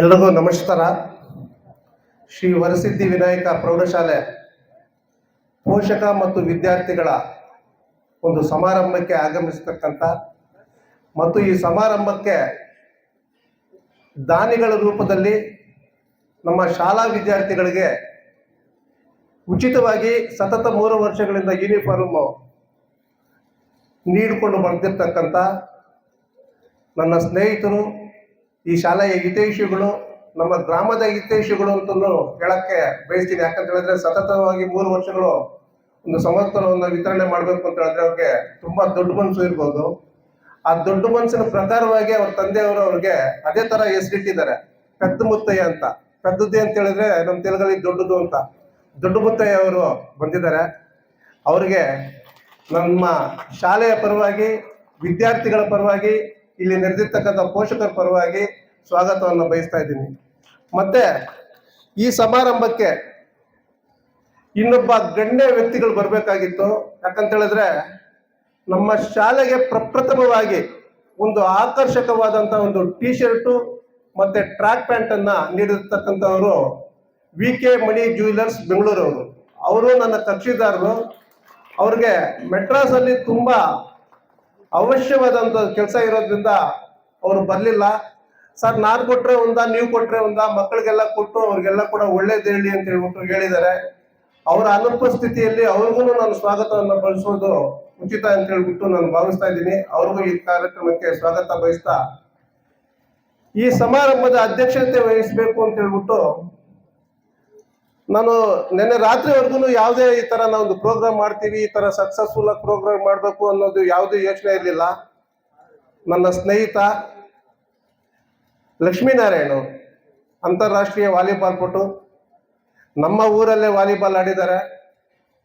ಎಲ್ರಿಗೂ ನಮಸ್ಕಾರ. ಶ್ರೀ ವರಸಿದ್ಧಿ ವಿನಾಯಕ ಪ್ರೌಢಶಾಲೆ ಪೋಷಕ ಮತ್ತು ವಿದ್ಯಾರ್ಥಿಗಳ ಒಂದು ಸಮಾರಂಭಕ್ಕೆ ಆಗಮಿಸತಕ್ಕಂಥ ಮತ್ತು ಈ ಸಮಾರಂಭಕ್ಕೆ ದಾನಿಗಳ ರೂಪದಲ್ಲಿ ನಮ್ಮ ಶಾಲಾ ವಿದ್ಯಾರ್ಥಿಗಳಿಗೆ ಉಚಿತವಾಗಿ ಸತತ ಮೂರು ವರ್ಷಗಳಿಂದ ಯೂನಿಫಾರ್ಮ್ ನೀಡಿಕೊಂಡು ಬರ್ತಿರ್ತಕ್ಕಂಥ ನನ್ನ ಸ್ನೇಹಿತರು ಈ ಶಾಲೆಯ ಹಿತೈಷಿಗಳು, ನಮ್ಮ ಗ್ರಾಮದ ಹಿತೈಷಿಗಳು ಅಂತಲೂ ಹೇಳಕ್ಕೆ ಬಯಸ್ತೀನಿ. ಯಾಕಂತ ಹೇಳಿದ್ರೆ ಸತತವಾಗಿ ಮೂರು ವರ್ಷಗಳು ಒಂದು ಸಮರ್ಥನವನ್ನು ವಿತರಣೆ ಮಾಡಬೇಕು ಅಂತ ಹೇಳಿದ್ರೆ ಅವ್ರಿಗೆ ತುಂಬಾ ದೊಡ್ಡ ಮನಸ್ಸು ಇರ್ಬೋದು. ಆ ದೊಡ್ಡ ಮನಸ್ಸಿನ ಪ್ರಕಾರವಾಗಿ ಅವ್ರ ತಂದೆಯವರು ಅವ್ರಿಗೆ ಅದೇ ತರ ಹೆಸರಿಟ್ಟಿದ್ದಾರೆ. ಪೆದ್ದ ಮುತ್ತಯ್ಯ ಅಂತ. ಪೆದ್ದದ್ದೇ ಅಂತ ಹೇಳಿದ್ರೆ ನಮ್ಮ ತೆಲುಗಲ್ಲಿ ದೊಡ್ಡದು ಅಂತ. ದೊಡ್ಡ ಮುತ್ತಯ್ಯ ಅವರು ಬಂದಿದ್ದಾರೆ. ಅವ್ರಿಗೆ ನಮ್ಮ ಶಾಲೆಯ ಪರವಾಗಿ, ವಿದ್ಯಾರ್ಥಿಗಳ ಪರವಾಗಿ, ಇಲ್ಲಿ ನೆರೆದಿರ್ತಕ್ಕಂಥ ಪೋಷಕರ ಪರವಾಗಿ ಸ್ವಾಗತವನ್ನು ಬಯಸ್ತಾ ಇದ್ದೀನಿ. ಮತ್ತೆ ಈ ಸಮಾರಂಭಕ್ಕೆ ಇನ್ನೊಬ್ಬ ಗಣ್ಯ ವ್ಯಕ್ತಿಗಳು ಬರಬೇಕಾಗಿತ್ತು. ಯಾಕಂತ ಹೇಳಿದ್ರೆ ನಮ್ಮ ಶಾಲೆಗೆ ಪ್ರಪ್ರಥಮವಾಗಿ ಒಂದು ಆಕರ್ಷಕವಾದಂಥ ಒಂದು ಟಿ ಶರ್ಟು ಮತ್ತೆ ಟ್ರ್ಯಾಕ್ ಪ್ಯಾಂಟ್ ಅನ್ನ ನೀಡಿರ್ತಕ್ಕಂಥವರು ವಿ ಕೆ ಮಣಿ ಜ್ಯುವೆಲರ್ಸ್ ಬೆಂಗಳೂರವರು. ಅವರು ನನ್ನ ಕಕ್ಷಿದಾರರು. ಅವ್ರಿಗೆ ಮೆಡ್ರಾಸ್ ಅಲ್ಲಿ ತುಂಬಾ ಅವಶ್ಯವಾದಂಥ ಕೆಲಸ ಇರೋದ್ರಿಂದ ಅವರು ಬರಲಿಲ್ಲ. ಸರ್, ನಾನು ಕೊಟ್ರೆ ಒಂದ, ನೀವು ಕೊಟ್ರೆ ಒಂದ ಮಕ್ಕಳಿಗೆಲ್ಲ ಕೊಟ್ಟು ಅವ್ರಿಗೆಲ್ಲ ಕೂಡ ಒಳ್ಳೇದು ಹೇಳಿ ಅಂತ ಹೇಳ್ಬಿಟ್ಟು ಹೇಳಿದ್ದಾರೆ. ಅವರ ಅನುಪಸ್ಥಿತಿಯಲ್ಲಿ ಅವ್ರಿಗೂ ನಾನು ಸ್ವಾಗತವನ್ನು ಬಳಸೋದು ಉಚಿತ ಅಂತ ಹೇಳ್ಬಿಟ್ಟು ನಾನು ಭಾವಿಸ್ತಾ ಇದ್ದೀನಿ. ಅವ್ರಿಗೂ ಈ ಕಾರ್ಯಕ್ರಮಕ್ಕೆ ಸ್ವಾಗತ ಬಯಸ್ತಾ ಈ ಸಮಾರಂಭದ ಅಧ್ಯಕ್ಷತೆ ವಹಿಸಬೇಕು ಅಂತ ಹೇಳ್ಬಿಟ್ಟು ನಾನು ನಿನ್ನೆ ರಾತ್ರಿವರೆಗೂ ಯಾವುದೇ ಈ ತರ ಒಂದು ಪ್ರೋಗ್ರಾಮ್ ಮಾಡ್ತೀವಿ, ಈ ತರ ಸಕ್ಸಸ್ಫುಲ್ ಆಗಿ ಪ್ರೋಗ್ರಾಮ್ ಮಾಡಬೇಕು ಅನ್ನೋದು ಯಾವುದೇ ಯೋಚನೆ ಇರಲಿಲ್ಲ. ನನ್ನ ಸ್ನೇಹಿತ ಲಕ್ಷ್ಮೀನಾರಾಯಣ ಅಂತಾರಾಷ್ಟ್ರೀಯ ವಾಲಿಬಾಲ್ ಪಟು ನಮ್ಮ ಊರಲ್ಲೇ ವಾಲಿಬಾಲ್ ಆಡಿದ್ದಾರೆ.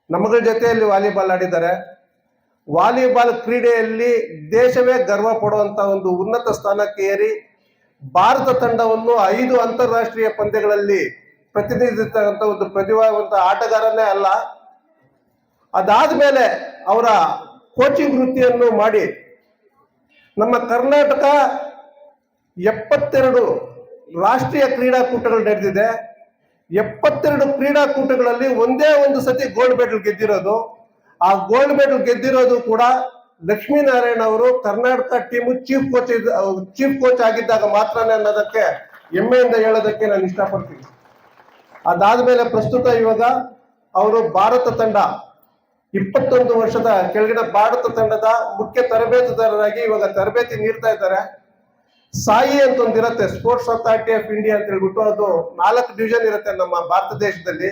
ನಮ್ಮಗಳ ಜೊತೆಯಲ್ಲಿ ವಾಲಿಬಾಲ್ ಆಡಿದ್ದಾರೆ. ವಾಲಿಬಾಲ್ ಕ್ರೀಡೆಯಲ್ಲಿ ದೇಶವೇ ಗರ್ವ ಪಡುವಂತ ಒಂದು ಉನ್ನತ ಸ್ಥಾನಕ್ಕೆ ಏರಿ ಭಾರತ ತಂಡವನ್ನು ಐದು ಅಂತಾರಾಷ್ಟ್ರೀಯ ಪಂದ್ಯಗಳಲ್ಲಿ ಪ್ರತಿನಿಧಿಸ್ತಕ್ಕಂಥ ಒಂದು ಪ್ರತಿಭಾವಂತ ಆಟಗಾರನೇ ಅಲ್ಲ. ಅದಾದ ಮೇಲೆ ಅವರ ಕೋಚಿಂಗ್ ವೃತ್ತಿಯನ್ನು ಮಾಡಿ ನಮ್ಮ ಕರ್ನಾಟಕ ಎಪ್ಪತ್ತೆರಡು ರಾಷ್ಟ್ರೀಯ ಕ್ರೀಡಾಕೂಟಗಳು ನಡೆದಿದೆ. ಎಪ್ಪತ್ತೆರಡು ಕ್ರೀಡಾಕೂಟಗಳಲ್ಲಿ ಒಂದೇ ಒಂದು ಸತಿ ಗೋಲ್ಡ್ ಮೆಡಲ್ ಗೆದ್ದಿರೋದು. ಆ ಗೋಲ್ಡ್ ಮೆಡಲ್ ಗೆದ್ದಿರೋದು ಕೂಡ ಲಕ್ಷ್ಮೀನಾರಾಯಣ ಅವರು Karnataka team chief coach chief coach ಆಗಿದ್ದಾಗ ಮಾತ್ರನೇ ಅನ್ನೋದಕ್ಕೆ ಹೆಮ್ಮೆಯಿಂದ ಹೇಳೋದಕ್ಕೆ ನಾನು ಇಷ್ಟಪಡ್ತೀನಿ. ಅದಾದ್ಮೇಲೆ ಪ್ರಸ್ತುತ ಇವಾಗ ಅವರು ಭಾರತ ತಂಡ ಇಪ್ಪತ್ತೊಂದು ವರ್ಷದ ಕೆಳಗಿನ ಭಾರತ ತಂಡದ ಮುಖ್ಯ ತರಬೇತುದಾರರಾಗಿ ಇವಾಗ ತರಬೇತಿ ನೀಡ್ತಾ ಇದ್ದಾರೆ. ಸಾಯಿ ಅಂತ ಒಂದಿರುತ್ತೆ ಸ್ಪೋರ್ಟ್ಸ್ ಅಥಾರಿಟಿ ಆಫ್ ಇಂಡಿಯಾ ಅಂತ ಹೇಳ್ಬಿಟ್ಟು ಅದು ನಾಲ್ಕು ಡಿವಿಷನ್ ಇರುತ್ತೆ ನಮ್ಮ ಭಾರತ ದೇಶದಲ್ಲಿ.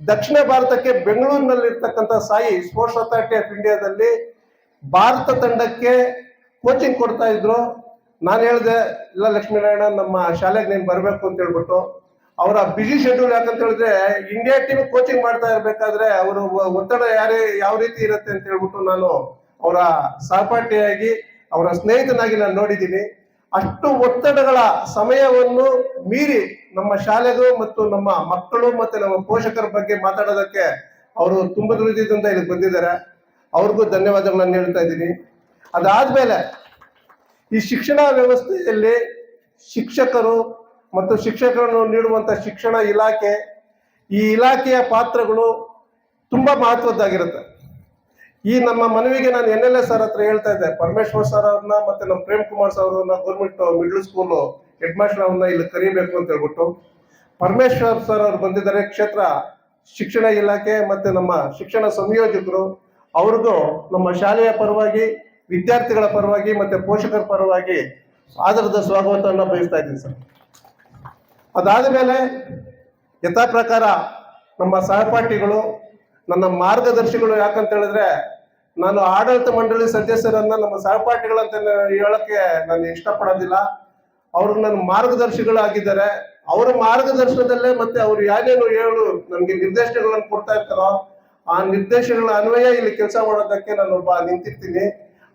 ದಕ್ಷಿಣ ಭಾರತಕ್ಕೆ ಬೆಂಗಳೂರಿನಲ್ಲಿ ಇರ್ತಕ್ಕಂಥ ಸಾಯಿ ಸ್ಪೋರ್ಟ್ಸ್ ಅಥಾರಿಟಿ ಆಫ್ ಇಂಡಿಯಾದಲ್ಲಿ ಭಾರತ ತಂಡಕ್ಕೆ ಕೋಚಿಂಗ್ ಕೊಡ್ತಾ ಇದ್ರು. ನಾನು ಹೇಳಿದೆ, ಇಲ್ಲ ಲಕ್ಷ್ಮೀನಾರಾಯಣ, ನಮ್ಮ ಶಾಲೆಗೆ ನೀನು ಬರಬೇಕು ಅಂತ ಹೇಳ್ಬಿಟ್ಟು. ಅವರ ಬಿಸಿ ಶೆಡ್ಯೂಲ್ ಯಾಕಂತ ಹೇಳಿದ್ರೆ ಇಂಡಿಯಾ ಟೀಮ್ ಕೋಚಿಂಗ್ ಮಾಡ್ತಾ ಇರಬೇಕಾದ್ರೆ ಅವರು ಒತ್ತಡ ಯಾರೇ, ಯಾವ ರೀತಿ ಇರುತ್ತೆ ಅಂತ ಹೇಳ್ಬಿಟ್ಟು ನಾನು ಅವರ ಸಹಪಾಠಿಯಾಗಿ, ಅವರ ಸ್ನೇಹಿತನಾಗಿ ನಾನು ನೋಡಿದ್ದೀನಿ. ಅಷ್ಟು ಒತ್ತಡಗಳ ಸಮಯವನ್ನು ಮೀರಿ ನಮ್ಮ ಶಾಲೆಗೂ ಮತ್ತು ನಮ್ಮ ಮಕ್ಕಳು ಮತ್ತೆ ನಮ್ಮ ಪೋಷಕರ ಬಗ್ಗೆ ಮಾತಾಡೋದಕ್ಕೆ ಅವರು ತುಂಬ ದುಡಿದಿದ್ದಂತ ಇಲ್ಲಿ ಬಂದಿದ್ದಾರೆ. ಅವ್ರಿಗೂ ಧನ್ಯವಾದಗಳನ್ನು ಹೇಳ್ತಾ ಇದ್ದೀನಿ. ಅದಾದ್ಮೇಲೆ ಈ ಶಿಕ್ಷಣ ವ್ಯವಸ್ಥೆಯಲ್ಲಿ ಶಿಕ್ಷಕರು ಮತ್ತು ಶಿಕ್ಷಕರನ್ನು ನೀಡುವಂತ ಶಿಕ್ಷಣ ಇಲಾಖೆ, ಈ ಇಲಾಖೆಯ ಪಾತ್ರಗಳು ತುಂಬಾ ಮಹತ್ವದ್ದಾಗಿರುತ್ತೆ. ಈ ನಮ್ಮ ಮನವಿಗೆ ನಾನು ಎನ್ ಎಲ್ ಎಸ್ ಸರ್ ಹತ್ರ ಹೇಳ್ತಾ ಇದ್ದೆ. ಪರಮೇಶ್ವರ್ ಸರ್ ಅವ್ರನ್ನ ಮತ್ತೆ ನಮ್ಮ ಪ್ರೇಮ್ ಕುಮಾರ್ ಸರ್ ಅವ್ರನ್ನ government middle school head master ಅವ್ರನ್ನ ಇಲ್ಲಿ ಕರಿಬೇಕು ಅಂತ ಹೇಳ್ಬಿಟ್ಟು ಪರಮೇಶ್ವರ್ ಸರ್ ಅವ್ರು ಬಂದಿದ್ದಾರೆ. ಕ್ಷೇತ್ರ, ಶಿಕ್ಷಣ ಇಲಾಖೆ ಮತ್ತೆ ನಮ್ಮ ಶಿಕ್ಷಣ ಸಂಯೋಜಕರು. ಅವ್ರಿಗೂ ನಮ್ಮ ಶಾಲೆಯ ಪರವಾಗಿ, ವಿದ್ಯಾರ್ಥಿಗಳ ಪರವಾಗಿ ಮತ್ತೆ ಪೋಷಕರ ಪರವಾಗಿ ಆಧಾರದ ಸ್ವಾಗತವನ್ನು ಬಯಸ್ತಾ ಇದ್ದೀನಿ ಸರ್. ಅದಾದ ಮೇಲೆ ಯಥಾ ಪ್ರಕಾರ ನಮ್ಮ ಸಹಪಾಠಿಗಳು ನನ್ನ ಮಾರ್ಗದರ್ಶಿಗಳು ಯಾಕಂತ ಹೇಳಿದ್ರೆ, ನಾನು ಆಡಳಿತ ಮಂಡಳಿ ಸದಸ್ಯರನ್ನ ನಮ್ಮ ಸಹಪಾಠಿಗಳಂತ ಹೇಳಕ್ಕೆ ನಾನು ಇಷ್ಟಪಡೋದಿಲ್ಲ. ಅವರು ನನ್ನ ಮಾರ್ಗದರ್ಶಿಗಳಾಗಿದ್ದಾರೆ. ಅವರ ಮಾರ್ಗದರ್ಶನದಲ್ಲೇ ಮತ್ತೆ ಅವರು ಯಾರೇನು ಹೇಳು ನನಗೆ ನಿರ್ದೇಶನಗಳನ್ನು ಕೊಡ್ತಾ ಇರ್ತಾರೋ, ಆ ನಿರ್ದೇಶನಗಳ ಅನ್ವಯ ಇಲ್ಲಿ ಕೆಲಸ ಮಾಡೋದಕ್ಕೆ ನಾನು ಒಬ್ಬ ನಿಂತಿರ್ತೀನಿ.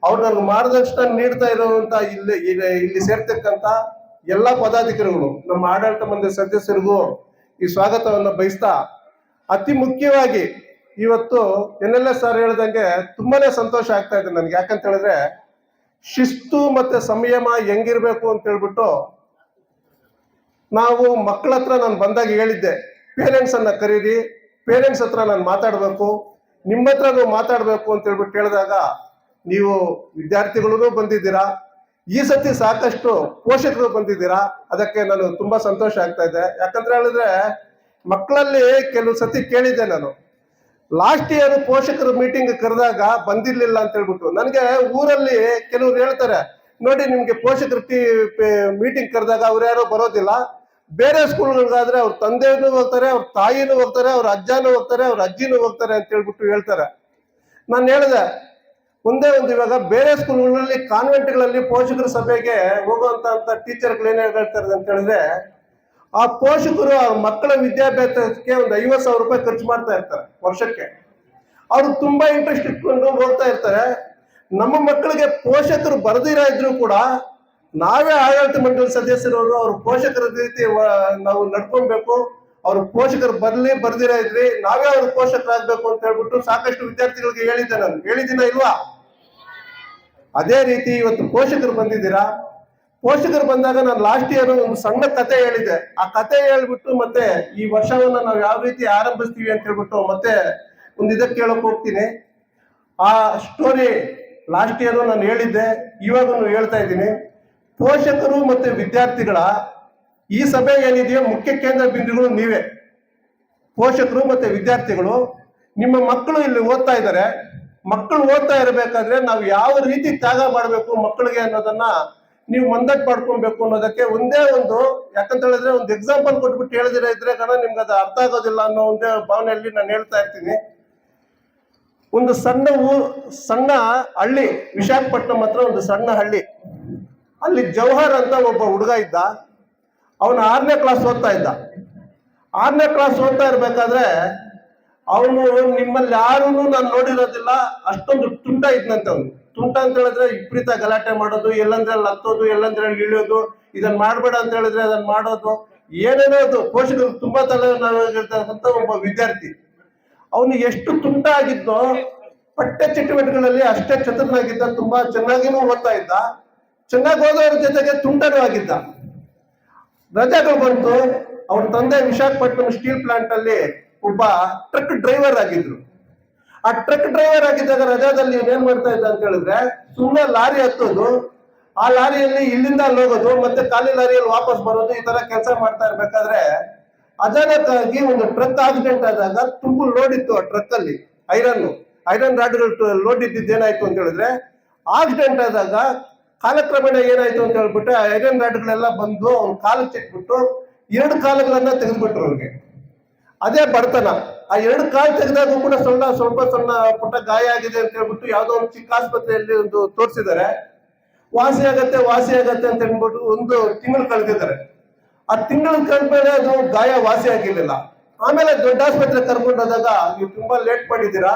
ಅವ್ರು ನನ್ನ ಮಾರ್ಗದರ್ಶನ ನೀಡ್ತಾ ಇರುವಂತ ಇಲ್ಲಿ ಇಲ್ಲಿ ಇಲ್ಲಿ ಸೇರ್ತಕ್ಕಂತ ಎಲ್ಲ ಪದಾಧಿಕಾರಿಗಳು, ನಮ್ಮ ಆಡಳಿತ ಮಂಡಳಿ ಸದಸ್ಯರಿಗೂ ಈ ಸ್ವಾಗತವನ್ನು ಬಯಸ್ತಾ, ಅತಿ ಮುಖ್ಯವಾಗಿ ಇವತ್ತು ಎನ್ ಎಲ್ ಎಸ್ ಸರ್ ಹೇಳ್ದಂಗೆ ತುಂಬಾನೇ ಸಂತೋಷ ಆಗ್ತಾ ಇದೆ ನನ್ಗೆ. ಯಾಕಂತ ಹೇಳಿದ್ರೆ ಶಿಸ್ತು ಮತ್ತೆ ಸಂಯಮ ಹೆಂಗಿರ್ಬೇಕು ಅಂತ ಹೇಳ್ಬಿಟ್ಟು ನಾವು ಮಕ್ಕಳ ಹತ್ರ ನಾನು ಬಂದಾಗ ಹೇಳಿದ್ದೆ ಪೇರೆಂಟ್ಸ್ ಅನ್ನ ಕರೀರಿ ಪೇರೆಂಟ್ಸ್ ಹತ್ರ ನಾನು ಮಾತಾಡಬೇಕು, ನಿಮ್ಮ ಹತ್ರ ಹತ್ರನೂ ಮಾತಾಡಬೇಕು ಅಂತ ಹೇಳ್ಬಿಟ್ಟು ಹೇಳಿದಾಗ ನೀವು ವಿದ್ಯಾರ್ಥಿಗಳೂ ಬಂದಿದ್ದೀರಾ, ಈ ಸತಿ ಸಾಕಷ್ಟು ಪೋಷಕರು ಬಂದಿದ್ದೀರಾ, ಅದಕ್ಕೆ ನಾನು ತುಂಬಾ ಸಂತೋಷ ಆಗ್ತಾ ಇದೆ. ಯಾಕಂದ್ರೆ ಹೇಳಿದ್ರೆ ಮಕ್ಕಳಲ್ಲಿ ಕೆಲವು ಸತಿ ಕೇಳಿದ್ದೆ ನಾನು. ಲಾಸ್ಟ್ ಇಯರ್ ಪೋಷಕರು ಮೀಟಿಂಗ್ ಕರೆದಾಗ ಬಂದಿರ್ಲಿಲ್ಲ ಅಂತ ಹೇಳ್ಬಿಟ್ಟು ನನಗೆ ಊರಲ್ಲಿ ಕೆಲವ್ರು ಹೇಳ್ತಾರೆ, ನೋಡಿ ನಿಮ್ಗೆ ಪೋಷಕರು ಮೀಟಿಂಗ್ ಕರೆದಾಗ ಅವ್ರು ಯಾರೋ ಬರೋದಿಲ್ಲ. ಬೇರೆ ಸ್ಕೂಲ್ಗಳಿಗಾದ್ರೆ ಅವ್ರ ತಂದೆಯೂ ಹೋಗ್ತಾರೆ, ಅವ್ರ ತಾಯಿನೂ ಹೋಗ್ತಾರೆ, ಅವ್ರ ಅಜ್ಜನೂ ಹೋಗ್ತಾರೆ, ಅವ್ರ ಅಜ್ಜಿನೂ ಹೋಗ್ತಾರೆ ಅಂತ ಹೇಳ್ಬಿಟ್ಟು ಹೇಳ್ತಾರೆ. ನಾನು ಹೇಳಿದೆ ಮುಂದೆ ಒಂದು ಇವಾಗ ಬೇರೆ ಸ್ಕೂಲ್ಗಳಲ್ಲಿ ಕಾನ್ವೆಂಟ್ಗಳಲ್ಲಿ ಪೋಷಕರ ಸಭೆಗೆ ಹೋಗುವಂತ ಟೀಚರ್ಗಳು ಏನ್ ಹೇಳ್ತಾರೆ ಅಂತ ಹೇಳಿದ್ರೆ ಆ ಪೋಷಕರು, ಆ ಮಕ್ಕಳ ವಿದ್ಯಾಭ್ಯಾಸಕ್ಕೆ ಒಂದು ಐವತ್ತು ಸಾವಿರ ರೂಪಾಯಿ ಖರ್ಚು ಮಾಡ್ತಾ ಇರ್ತಾರೆ ವರ್ಷಕ್ಕೆ. ಅವ್ರು ತುಂಬಾ ಇಂಟ್ರೆಸ್ಟ್ ಇಟ್ಕೊಂಡು ಹೋಗ್ತಾ ಇರ್ತಾರೆ. ನಮ್ಮ ಮಕ್ಕಳಿಗೆ ಪೋಷಕರು ಬರದಿರ ಇದ್ರು ಕೂಡ ನಾವೇ ಆಡಳಿತ ಮಂಡಳಿ ಸದಸ್ಯರವರು ಅವ್ರ ಪೋಷಕರ ರೀತಿ ನಾವು ನಡ್ಕೊಬೇಕು. ಅವ್ರ ಪೋಷಕರು ಬರ್ಲಿ, ಬರ್ದಿರ ಇದ್ರಿ ನಾವೇ ಅವ್ರ ಪೋಷಕರಾಗ್ಬೇಕು ಅಂತ ಹೇಳ್ಬಿಟ್ಟು ಸಾಕಷ್ಟು ವಿದ್ಯಾರ್ಥಿಗಳಿಗೆ ಹೇಳಿದ್ದೆ ನಾನು. ಹೇಳಿದ್ದೀನ ಇಲ್ವಾ? ಅದೇ ರೀತಿ ಇವತ್ತು ಪೋಷಕರು ಬಂದಿದ್ದೀರಾ? ಪೋಷಕರು ಬಂದಾಗ ನಾನು ಲಾಸ್ಟ್ ಇಯರ್ ಒಂದು ಸಣ್ಣ ಕತೆ ಹೇಳಿದೆ. ಆ ಕತೆ ಹೇಳ್ಬಿಟ್ಟು ಮತ್ತೆ ಈ ವರ್ಷವನ್ನ ನಾವು ಯಾವ ರೀತಿ ಆರಂಭಿಸ್ತೀವಿ ಅಂತ ಹೇಳ್ಬಿಟ್ಟು ಮತ್ತೆ ಒಂದು ಇದಕ್ಕೆ ಕೇಳಕ್ ಹೋಗ್ತೀನಿ. ಆ ಸ್ಟೋರಿ ಲಾಸ್ಟ್ ಇಯರ್ ನಾನು ಹೇಳಿದ್ದೆ, ಇವಾಗೂ ಹೇಳ್ತಾ ಇದ್ದೀನಿ. ಪೋಷಕರು ಮತ್ತೆ ವಿದ್ಯಾರ್ಥಿಗಳ ಈ ಸಭೆ ಏನಿದೆಯೋ ಮುಖ್ಯ ಕೇಂದ್ರ ಬಿಂದುಗಳು ನೀವೇ. ಪೋಷಕರು ಮತ್ತೆ ವಿದ್ಯಾರ್ಥಿಗಳು, ನಿಮ್ಮ ಮಕ್ಕಳು ಇಲ್ಲಿ ಓದ್ತಾ ಇದ್ದಾರೆ. ಮಕ್ಕಳು ಓದ್ತಾ ಇರಬೇಕಾದ್ರೆ ನಾವು ಯಾವ ರೀತಿ ತ್ಯಾಗ ಮಾಡಬೇಕು ಮಕ್ಕಳಿಗೆ ಅನ್ನೋದನ್ನ ನೀವು ಮಂದಟ್ ಮಾಡ್ಕೊಬೇಕು ಅನ್ನೋದಕ್ಕೆ ಒಂದೇ ಒಂದು, ಯಾಕಂತ ಹೇಳಿದ್ರೆ ಒಂದು ಎಕ್ಸಾಂಪಲ್ ಕೊಟ್ಬಿಟ್ಟು ಹೇಳಿದಿರ ಇದ್ರೆ ಕಣ ನಿಮ್ಗೆ ಅದು ಅರ್ಥ ಆಗೋದಿಲ್ಲ ಅನ್ನೋ ಒಂದೇ ಭಾವನೆಯಲ್ಲಿ ನಾನು ಹೇಳ್ತಾ ಇರ್ತೀನಿ. ಒಂದು ಸಣ್ಣ ಸಣ್ಣ ಹಳ್ಳಿ ವಿಶಾಖಪಟ್ಟಣಂ ಹತ್ರ ಒಂದು ಸಣ್ಣ ಹಳ್ಳಿ. ಅಲ್ಲಿ ಜವಹರ್ ಅಂತ ಒಬ್ಬ ಹುಡುಗ ಇದ್ದ. ಅವನು ಆರನೇ ಕ್ಲಾಸ್ ಓದ್ತಾ ಇದ್ದ. ಆರನೇ ಕ್ಲಾಸ್ ಓದ್ತಾ ಇರ್ಬೇಕಾದ್ರೆ ಅವನು ನಿಮ್ಮಲ್ಲಿ ಯಾರೂ ನಾನು ನೋಡಿರೋದಿಲ್ಲ, ಅಷ್ಟೊಂದು ತುಂಟ ಇದ್ನಂತೆ ಅವನು. ತುಂಟ ಅಂತ ಹೇಳಿದ್ರೆ ವಿಪರೀತ ಗಲಾಟೆ ಮಾಡೋದು ಎಲ್ಲಂದ್ರೆ ಅಲ್ಲಿ ಹತ್ತೋದು ಎಲ್ಲಂದ್ರೆ ಅಲ್ಲಿ ಇಳಿಯೋದು ಇದನ್ನ ಮಾಡ್ಬೇಡ ಅಂತ ಹೇಳಿದ್ರೆ ಅದನ್ನ ಮಾಡೋದು, ಏನೇನೋ ಅದು ಪೋಷಕರು ತುಂಬಾ ತಲೆನೋವಾಗಿರ್ತಕ್ಕಂಥ ಒಬ್ಬ ವಿದ್ಯಾರ್ಥಿ. ಅವನು ಎಷ್ಟು ತುಂಟ ಆಗಿದ್ದೋ ಪಠ್ಯ ಚಟುವಟಿಕೆಗಳಲ್ಲಿ ಅಷ್ಟೇ ಚತುರನಾಗಿದ್ದ, ತುಂಬಾ ಚೆನ್ನಾಗಿನೂ ಓದ್ತಾ ಇದ್ದ, ಚೆನ್ನಾಗಿ ಓದೋರ ಜೊತೆಗೆ ತುಂಟನೂ ಆಗಿದ್ದ. ರಜೆಗಳು ಬಂತು ಅವ್ರ ತಂದೆ ವಿಶಾಖಪಟ್ಟಣಂ ಸ್ಟೀಲ್ ಪ್ಲಾಂಟ್ ಅಲ್ಲಿ ಒಬ್ಬ ಟ್ರಕ್ ಡ್ರೈವರ್ ಆಗಿದ್ರು. ಆ ಟ್ರಕ್ ಡ್ರೈವರ್ ಆಗಿದ್ದಾಗ ರಜಾದಲ್ಲಿ ಏನ್ ಮಾಡ್ತಾ ಇದ್ದ ಅಂತ ಹೇಳಿದ್ರೆ ಸುಮ್ಮನೆ ಲಾರಿ ಹತ್ತೋದು, ಆ ಲಾರಿಯಲ್ಲಿ ಇಲ್ಲಿಂದ ಅಲ್ಲಿ ಹೋಗೋದು, ಮತ್ತೆ ಖಾಲಿ ಲಾರಿಯಲ್ಲಿ ವಾಪಸ್ ಬರೋದು, ಈ ತರ ಕೆಲಸ ಮಾಡ್ತಾ ಇರ್ಬೇಕಾದ್ರೆ ಅಚಾನಕ್ಕಾಗಿ ಒಂದು ಟ್ರಕ್ ಆಕ್ಸಿಡೆಂಟ್ ಆದಾಗ ತುಂಬ ಲೋಡ್ ಇತ್ತು ಆ ಟ್ರಕ್ ಅಲ್ಲಿ ಐರನ್ ಐರನ್ ರಾಡ್ಗಳು ಲೋಡ್ ಇದ್ದಿದ್ದು ಏನಾಯ್ತು ಅಂತ ಹೇಳಿದ್ರೆ ಆಕ್ಸಿಡೆಂಟ್ ಆದಾಗ ಕಾಲಕ್ರಮೇಣ ಏನಾಯ್ತು ಅಂತ ಹೇಳ್ಬಿಟ್ಟು ಐರನ್ ರಾಡ್ಗಳೆಲ್ಲ ಬಂದು ಅವ್ನ ಕಾಲು ಚೆಕ್ಬಿಟ್ಟು ಎರಡು ಕಾಲುಗಳನ್ನ ತೆಗೆದ್ಬಿಟ್ರು ಅವ್ರಿಗೆ. ಅದೇ ಬಡತನ. ಆ ಎರಡು ಕಾಲು ತೆಗೆದಾಗ ಕೂಡ ಸಣ್ಣ, ಸ್ವಲ್ಪ ಸಣ್ಣ ಪುಟ್ಟ ಗಾಯ ಆಗಿದೆ ಅಂತ ಹೇಳ್ಬಿಟ್ಟು ಯಾವುದೋ ಒಂದು ಚಿಕ್ಕ ಆಸ್ಪತ್ರೆಯಲ್ಲಿ ಒಂದು ತೋರಿಸಿದ್ದಾರೆ. ವಾಸಿ ಆಗತ್ತೆ ವಾಸಿ ಆಗತ್ತೆ ಅಂತ ಹೇಳ್ಬಿಟ್ಟು ಒಂದು ತಿಂಗಳು ಕಳೆದಿದ್ದಾರೆ. ಆ ತಿಂಗಳು ಕಳೆದ್ಮೇಲೆ ಅದು ಗಾಯ ವಾಸಿ ಆಗಿರ್ಲಿಲ್ಲ. ಆಮೇಲೆ ದೊಡ್ಡ ಆಸ್ಪತ್ರೆ ಕರ್ಕೊಂಡೋದಾಗ ನೀವು ತುಂಬಾ ಲೇಟ್ ಮಾಡಿದ್ದೀರಾ?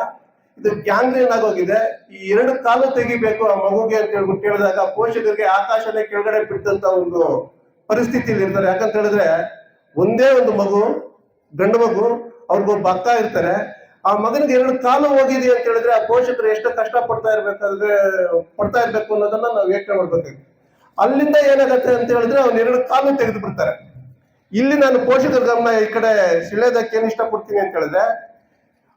ಇದು ಗ್ಯಾಂಗ್ರೀನ್ ಆಗೋಗಿದೆ. ಈ ಎರಡು ಕಾಲು ತೆಗಿಬೇಕು ಆ ಮಗುಗೆ ಅಂತ ಹೇಳ್ಬಿಟ್ಟು ಹೇಳಿದಾಗ ಪೋಷಕರಿಗೆ ಆಕಾಶನೇ ಕೆಳಗಡೆ ಬಿಟ್ಟಂತ ಒಂದು ಪರಿಸ್ಥಿತಿಯಲ್ಲಿ ಇರ್ತಾರೆ. ಯಾಕಂತ ಹೇಳಿದ್ರೆ ಒಂದೇ ಒಂದು ಮಗು, ಗಂಡು ಮಗು ಅವ್ರಿಗೊಬ್ಬ ಭಕ್ತ ಇರ್ತಾರೆ, ಆ ಮಗನಿಗೆ ಎರಡು ಕಾಲು ಹೋಗಿದೆ ಅಂತ ಹೇಳಿದ್ರೆ ಆ ಪೋಷಕರು ಎಷ್ಟು ಕಷ್ಟ ಪಡ್ತಾ ಇರ್ಬೇಕಾದ್ರೆ, ಪಡ್ತಾ ಇರ್ಬೇಕು ಅನ್ನೋದನ್ನ ನಾವು ಯೋಚನೆ ಮಾಡ್ಬೇಕಾಗಿ ಅಲ್ಲಿಂದ ಏನಾಗತ್ತೆ ಅಂತ ಹೇಳಿದ್ರೆ ಅವ್ನು ಎರಡು ಕಾಲು ತೆಗೆದು ಬಿಡ್ತಾರೆ ಇಲ್ಲಿ ನಾನು ಪೋಷಕರ ಗಮನ ಈ ಕಡೆ ಸೆಳೆಯೋದಕ್ಕೆ ಏನ್ ಇಷ್ಟಪಡ್ತೀನಿ ಅಂತ ಹೇಳಿದ್ರೆ,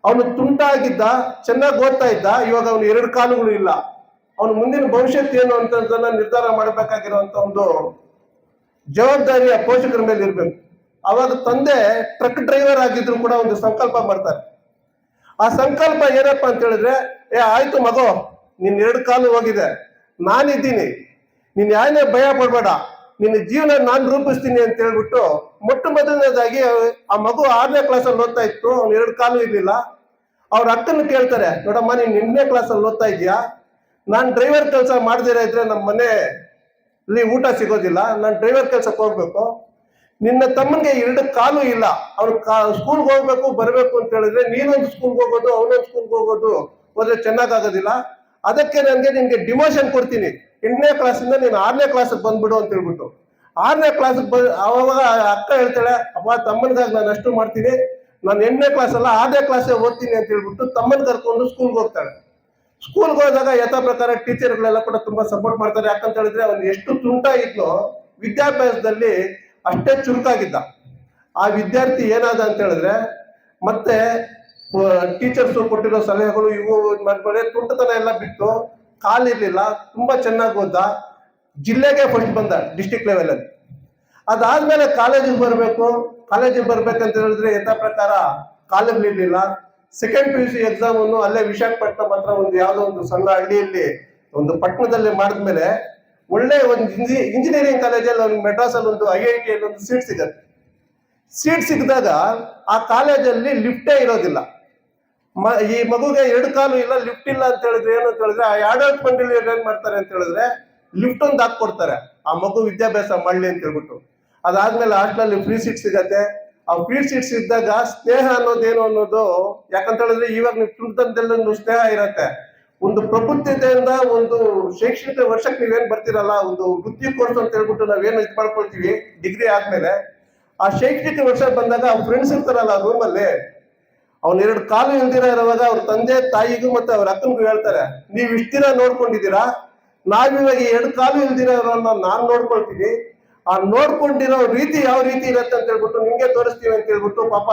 ಅವನು ತುಂಟಾಗಿದ್ದ, ಚೆನ್ನಾಗಿ ಓದ್ತಾ ಇದ್ದ, ಇವಾಗ ಅವನು ಎರಡು ಕಾಲುಗಳು ಇಲ್ಲ. ಅವನು ಮುಂದಿನ ಭವಿಷ್ಯತ್ ಏನು ಅಂತ ನಿರ್ಧಾರ ಮಾಡಬೇಕಾಗಿರುವಂತ ಒಂದು ಜವಾಬ್ದಾರಿ ಆ ಪೋಷಕರ ಮೇಲೆ ಇರ್ಬೇಕು. ಅವಾಗ ತಂದೆ ಟ್ರಕ್ ಡ್ರೈವರ್ ಆಗಿದ್ರು ಕೂಡ ಒಂದು ಸಂಕಲ್ಪ ಮಾಡ್ತಾರೆ. ಆ ಸಂಕಲ್ಪ ಏನಪ್ಪಾ ಅಂತ ಹೇಳಿದ್ರೆ, ಏ, ಆಯ್ತು ಮಗು, ನಿನ್ ಎರಡು ಕಾಲು ಹೋಗಿದೆ. ನಾನಿದ್ದೀನಿ. ನೀನ್ ಯಾರನ್ನೇ ಭಯ ಪಡ್ಬೇಡ. ನಿನ್ನ ಜೀವನ ನಾನು ರೂಪಿಸ್ತೀನಿ ಅಂತ ಹೇಳ್ಬಿಟ್ಟು ಮೊಟ್ಟ ಮೊದಲನೇದಾಗಿ ಆ ಮಗು ಆರನೇ ಕ್ಲಾಸಲ್ಲಿ ಓದ್ತಾ ಇತ್ತು. ಅವ್ನು ಎರಡು ಕಾಲು ಇರಲಿಲ್ಲ. ಅವ್ರ ಅಕ್ಕನ ಕೇಳ್ತಾರೆ, ನೋಡಮ್ಮ, ನೀನು ಎಂಟನೇ ಕ್ಲಾಸಲ್ಲಿ ಓದ್ತಾ ಇದೀಯಾ ನಾನು ಡ್ರೈವರ್ ಕೆಲಸ ಮಾಡದಿರ ಇದ್ರೆ ನಮ್ಮ ಮನೆ ಇಲ್ಲಿ ಊಟ ಸಿಗೋದಿಲ್ಲ. ನಾನು ಡ್ರೈವರ್ ಕೆಲಸಕ್ಕೆ ಹೋಗ್ಬೇಕು. ನಿನ್ನ ತಮ್ಮನಿಗೆ ಎರಡು ಕಾಲು ಇಲ್ಲ. ಅವ್ನು ಸ್ಕೂಲ್ಗೆ ಹೋಗ್ಬೇಕು, ಬರಬೇಕು ಅಂತ ಹೇಳಿದ್ರೆ ನೀನೊಂದು ಸ್ಕೂಲ್ಗೆ ಹೋಗೋದು, ಅವನೊಂದು ಸ್ಕೂಲ್ಗೆ ಹೋಗೋದು, ಹೋದ್ರೆ ಚೆನ್ನಾಗಾಗೋದಿಲ್ಲ. ಅದಕ್ಕೆ ನನಗೆ ನಿನ್ಗೆ ಡಿಮೋಷನ್ ಕೊಡ್ತೀನಿ. ಎಂಟನೇ ಕ್ಲಾಸಿಂದ ನೀನು ಆರನೇ ಕ್ಲಾಸಿಗೆ ಬಂದ್ಬಿಡು ಅಂತ ಹೇಳ್ಬಿಟ್ಟು. ಆರನೇ ಕ್ಲಾಸಿಗೆ ಬ ಅವಾಗ ಅಕ್ಕ ಹೇಳ್ತಾಳೆ, ಅಪ್ಪ, ತಮ್ಮನಿಗಾಗಿ ನಾನು ಅಷ್ಟು ಮಾಡ್ತೀನಿ. ನಾನು ಎಂಟನೇ ಕ್ಲಾಸ್ ಅಲ್ಲ, ಆರನೇ ಕ್ಲಾಸೇ ಓದ್ತೀನಿ ಅಂತ ಹೇಳ್ಬಿಟ್ಟು ತಮ್ಮನ್ ಕರ್ಕೊಂಡು ಸ್ಕೂಲ್ಗೆ ಹೋಗ್ತಾಳೆ. ಸ್ಕೂಲ್ಗೆ ಹೋದಾಗ ಯಥಾ ಪ್ರಕಾರ ಟೀಚರ್ಗಳೆಲ್ಲ ಕೂಡ ತುಂಬಾ ಸಪೋರ್ಟ್ ಮಾಡ್ತಾರೆ. ಯಾಕಂತ ಹೇಳಿದ್ರೆ ಅವ್ನು ಎಷ್ಟು ತುಂಟ ಇದ್ನೋ ವಿದ್ಯಾಭ್ಯಾಸದಲ್ಲಿ ಅಷ್ಟೇ ಚುರುಕಾಗಿದ್ದ. ಆ ವಿದ್ಯಾರ್ಥಿ ಏನಾದ ಅಂತ ಹೇಳಿದ್ರೆ, ಮತ್ತೆ ಟೀಚರ್ಸ್ ಕೊಟ್ಟಿರೋ ಸಲಹೆಗಳು ಇವು ಮಾಡ್ಕೊಂಡ್ರೆ ತುಂಟತನ ಎಲ್ಲ ಬಿಟ್ಟು ಕಾಲಿರ್ಲಿಲ್ಲ ತುಂಬಾ ಚೆನ್ನಾಗಿ ಓದ್ದ. ಜಿಲ್ಲೆಗೆ ಫಸ್ಟ್ ಬಂದ ಡಿಸ್ಟಿಕ್ ಲೆವೆಲಲ್ಲಿ ಅದಾದ್ಮೇಲೆ ಕಾಲೇಜಿಗೆ ಬರಬೇಕು, ಕಾಲೇಜಿಗೆ ಬರ್ಬೇಕಂತ ಹೇಳಿದ್ರೆ ಯಥಾ ಪ್ರಕಾರ college second P U C exam ಅಲ್ಲೇ ವಿಶಾಖಪಟ್ಟಣಂ ಹತ್ರ ಒಂದು ಯಾವುದೋ ಒಂದು ಸಣ್ಣ ಹಳ್ಳಿಯಲ್ಲಿ ಒಂದು ಪಟ್ಟಣದಲ್ಲಿ ಮಾಡಿದ್ಮೇಲೆ ಒಳ್ಳೆ ಒಂದು ಇಂಜಿನಿಯರಿಂಗ್ ಕಾಲೇಜಲ್ಲಿ ಒಂದು ಮೆಡ್ರಾಸಲ್ಲಿ ಒಂದು ಐ ಐ ಟಿ ಅಲ್ಲಿ ಒಂದು ಸೀಟ್ ಸಿಗತ್ತೆ. ಸೀಟ್ ಸಿಕ್ಕಿದಾಗ ಆ ಕಾಲೇಜಲ್ಲಿ ಲಿಫ್ಟೇ ಇರೋದಿಲ್ಲ. ಮ, ಈ ಮಗುಗೆ ಎರಡು ಕಾಲು ಇಲ್ಲ ಲಿಫ್ಟ್ ಇಲ್ಲ ಅಂತ ಹೇಳಿದ್ರೆ ಏನು ಅಂತ ಹೇಳಿದ್ರೆ, ಆ ಆಡಳಿತ ಮಂಡಳಿ ಏನ್ ಮಾಡ್ತಾರೆ ಅಂತ ಹೇಳಿದ್ರೆ ಲಿಫ್ಟ್ ಒಂದು ಹಾಕೊಡ್ತಾರೆ ಆ ಮಗು ವಿದ್ಯಾಭ್ಯಾಸ ಮಾಡ್ಲಿ ಅಂತ ಹೇಳ್ಬಿಟ್ಟು. ಅದಾದ್ಮೇಲೆ ಹಾಸ್ಟೆಲ್ ಫ್ರೀ ಸೀಟ್ ಸಿಗತ್ತೆ. ಆ ಫ್ರೀ ಸೀಟ್ಸ್ ಇದ್ದಾಗ ಸ್ನೇಹ ಅನ್ನೋದೇನು ಅನ್ನೋದು, ಯಾಕಂತ ಹೇಳಿದ್ರೆ ಇವಾಗ ನೀವು ಒಂದು ಸ್ನೇಹ ಇರತ್ತೆ. ಒಂದು ಪ್ರಬುದ್ಧತೆಯಿಂದ ಒಂದು ಶೈಕ್ಷಣಿಕ ವರ್ಷಕ್ಕೆ ನೀವೇನು ಬರ್ತೀರಲ್ಲ, ಒಂದು ವೃತ್ತಿ ಕೋರ್ಸ್ ಅಂತ ಹೇಳ್ಬಿಟ್ಟು ನಾವೇನು ಇದು ಮಾಡ್ಕೊಳ್ತೀವಿ, ಡಿಗ್ರಿ ಆದ್ಮೇಲೆ, ಆ ಶೈಕ್ಷಣಿಕ ವರ್ಷ ಬಂದಾಗ ಅವ್ರ ಫ್ರೆಂಡ್ಸ್ ಇರ್ತಾರಲ್ಲ ರೂಮಲ್ಲಿ ಅವ್ನ ಎರಡು ಕಾಲು ಇಲ್ದಿರ ಇರುವಾಗ ಅವ್ರ ತಂದೆ, ತಾಯಿಗೂ ಮತ್ತೆ ಅವ್ರ ಅಕ್ಕನಿಗೂ ಹೇಳ್ತಾರೆ, ನೀವು ಇಷ್ಟ ನೋಡ್ಕೊಂಡಿದ್ದೀರಾ? ನಾವಿವಾಗ ಎರಡು ಕಾಲು ಇಲ್ದಿರ ನಾನು ನಾನ್ ನೋಡ್ಕೊಳ್ತೀನಿ, ಆ ನೋಡ್ಕೊಂಡಿರೋ ರೀತಿ ಯಾವ ರೀತಿ ಇರತ್ತೆ ಅಂತ ಹೇಳ್ಬಿಟ್ಟು ನಿಮ್ಗೆ ತೋರಿಸ್ತೀವಿ ಅಂತ ಹೇಳ್ಬಿಟ್ಟು ಪಾಪ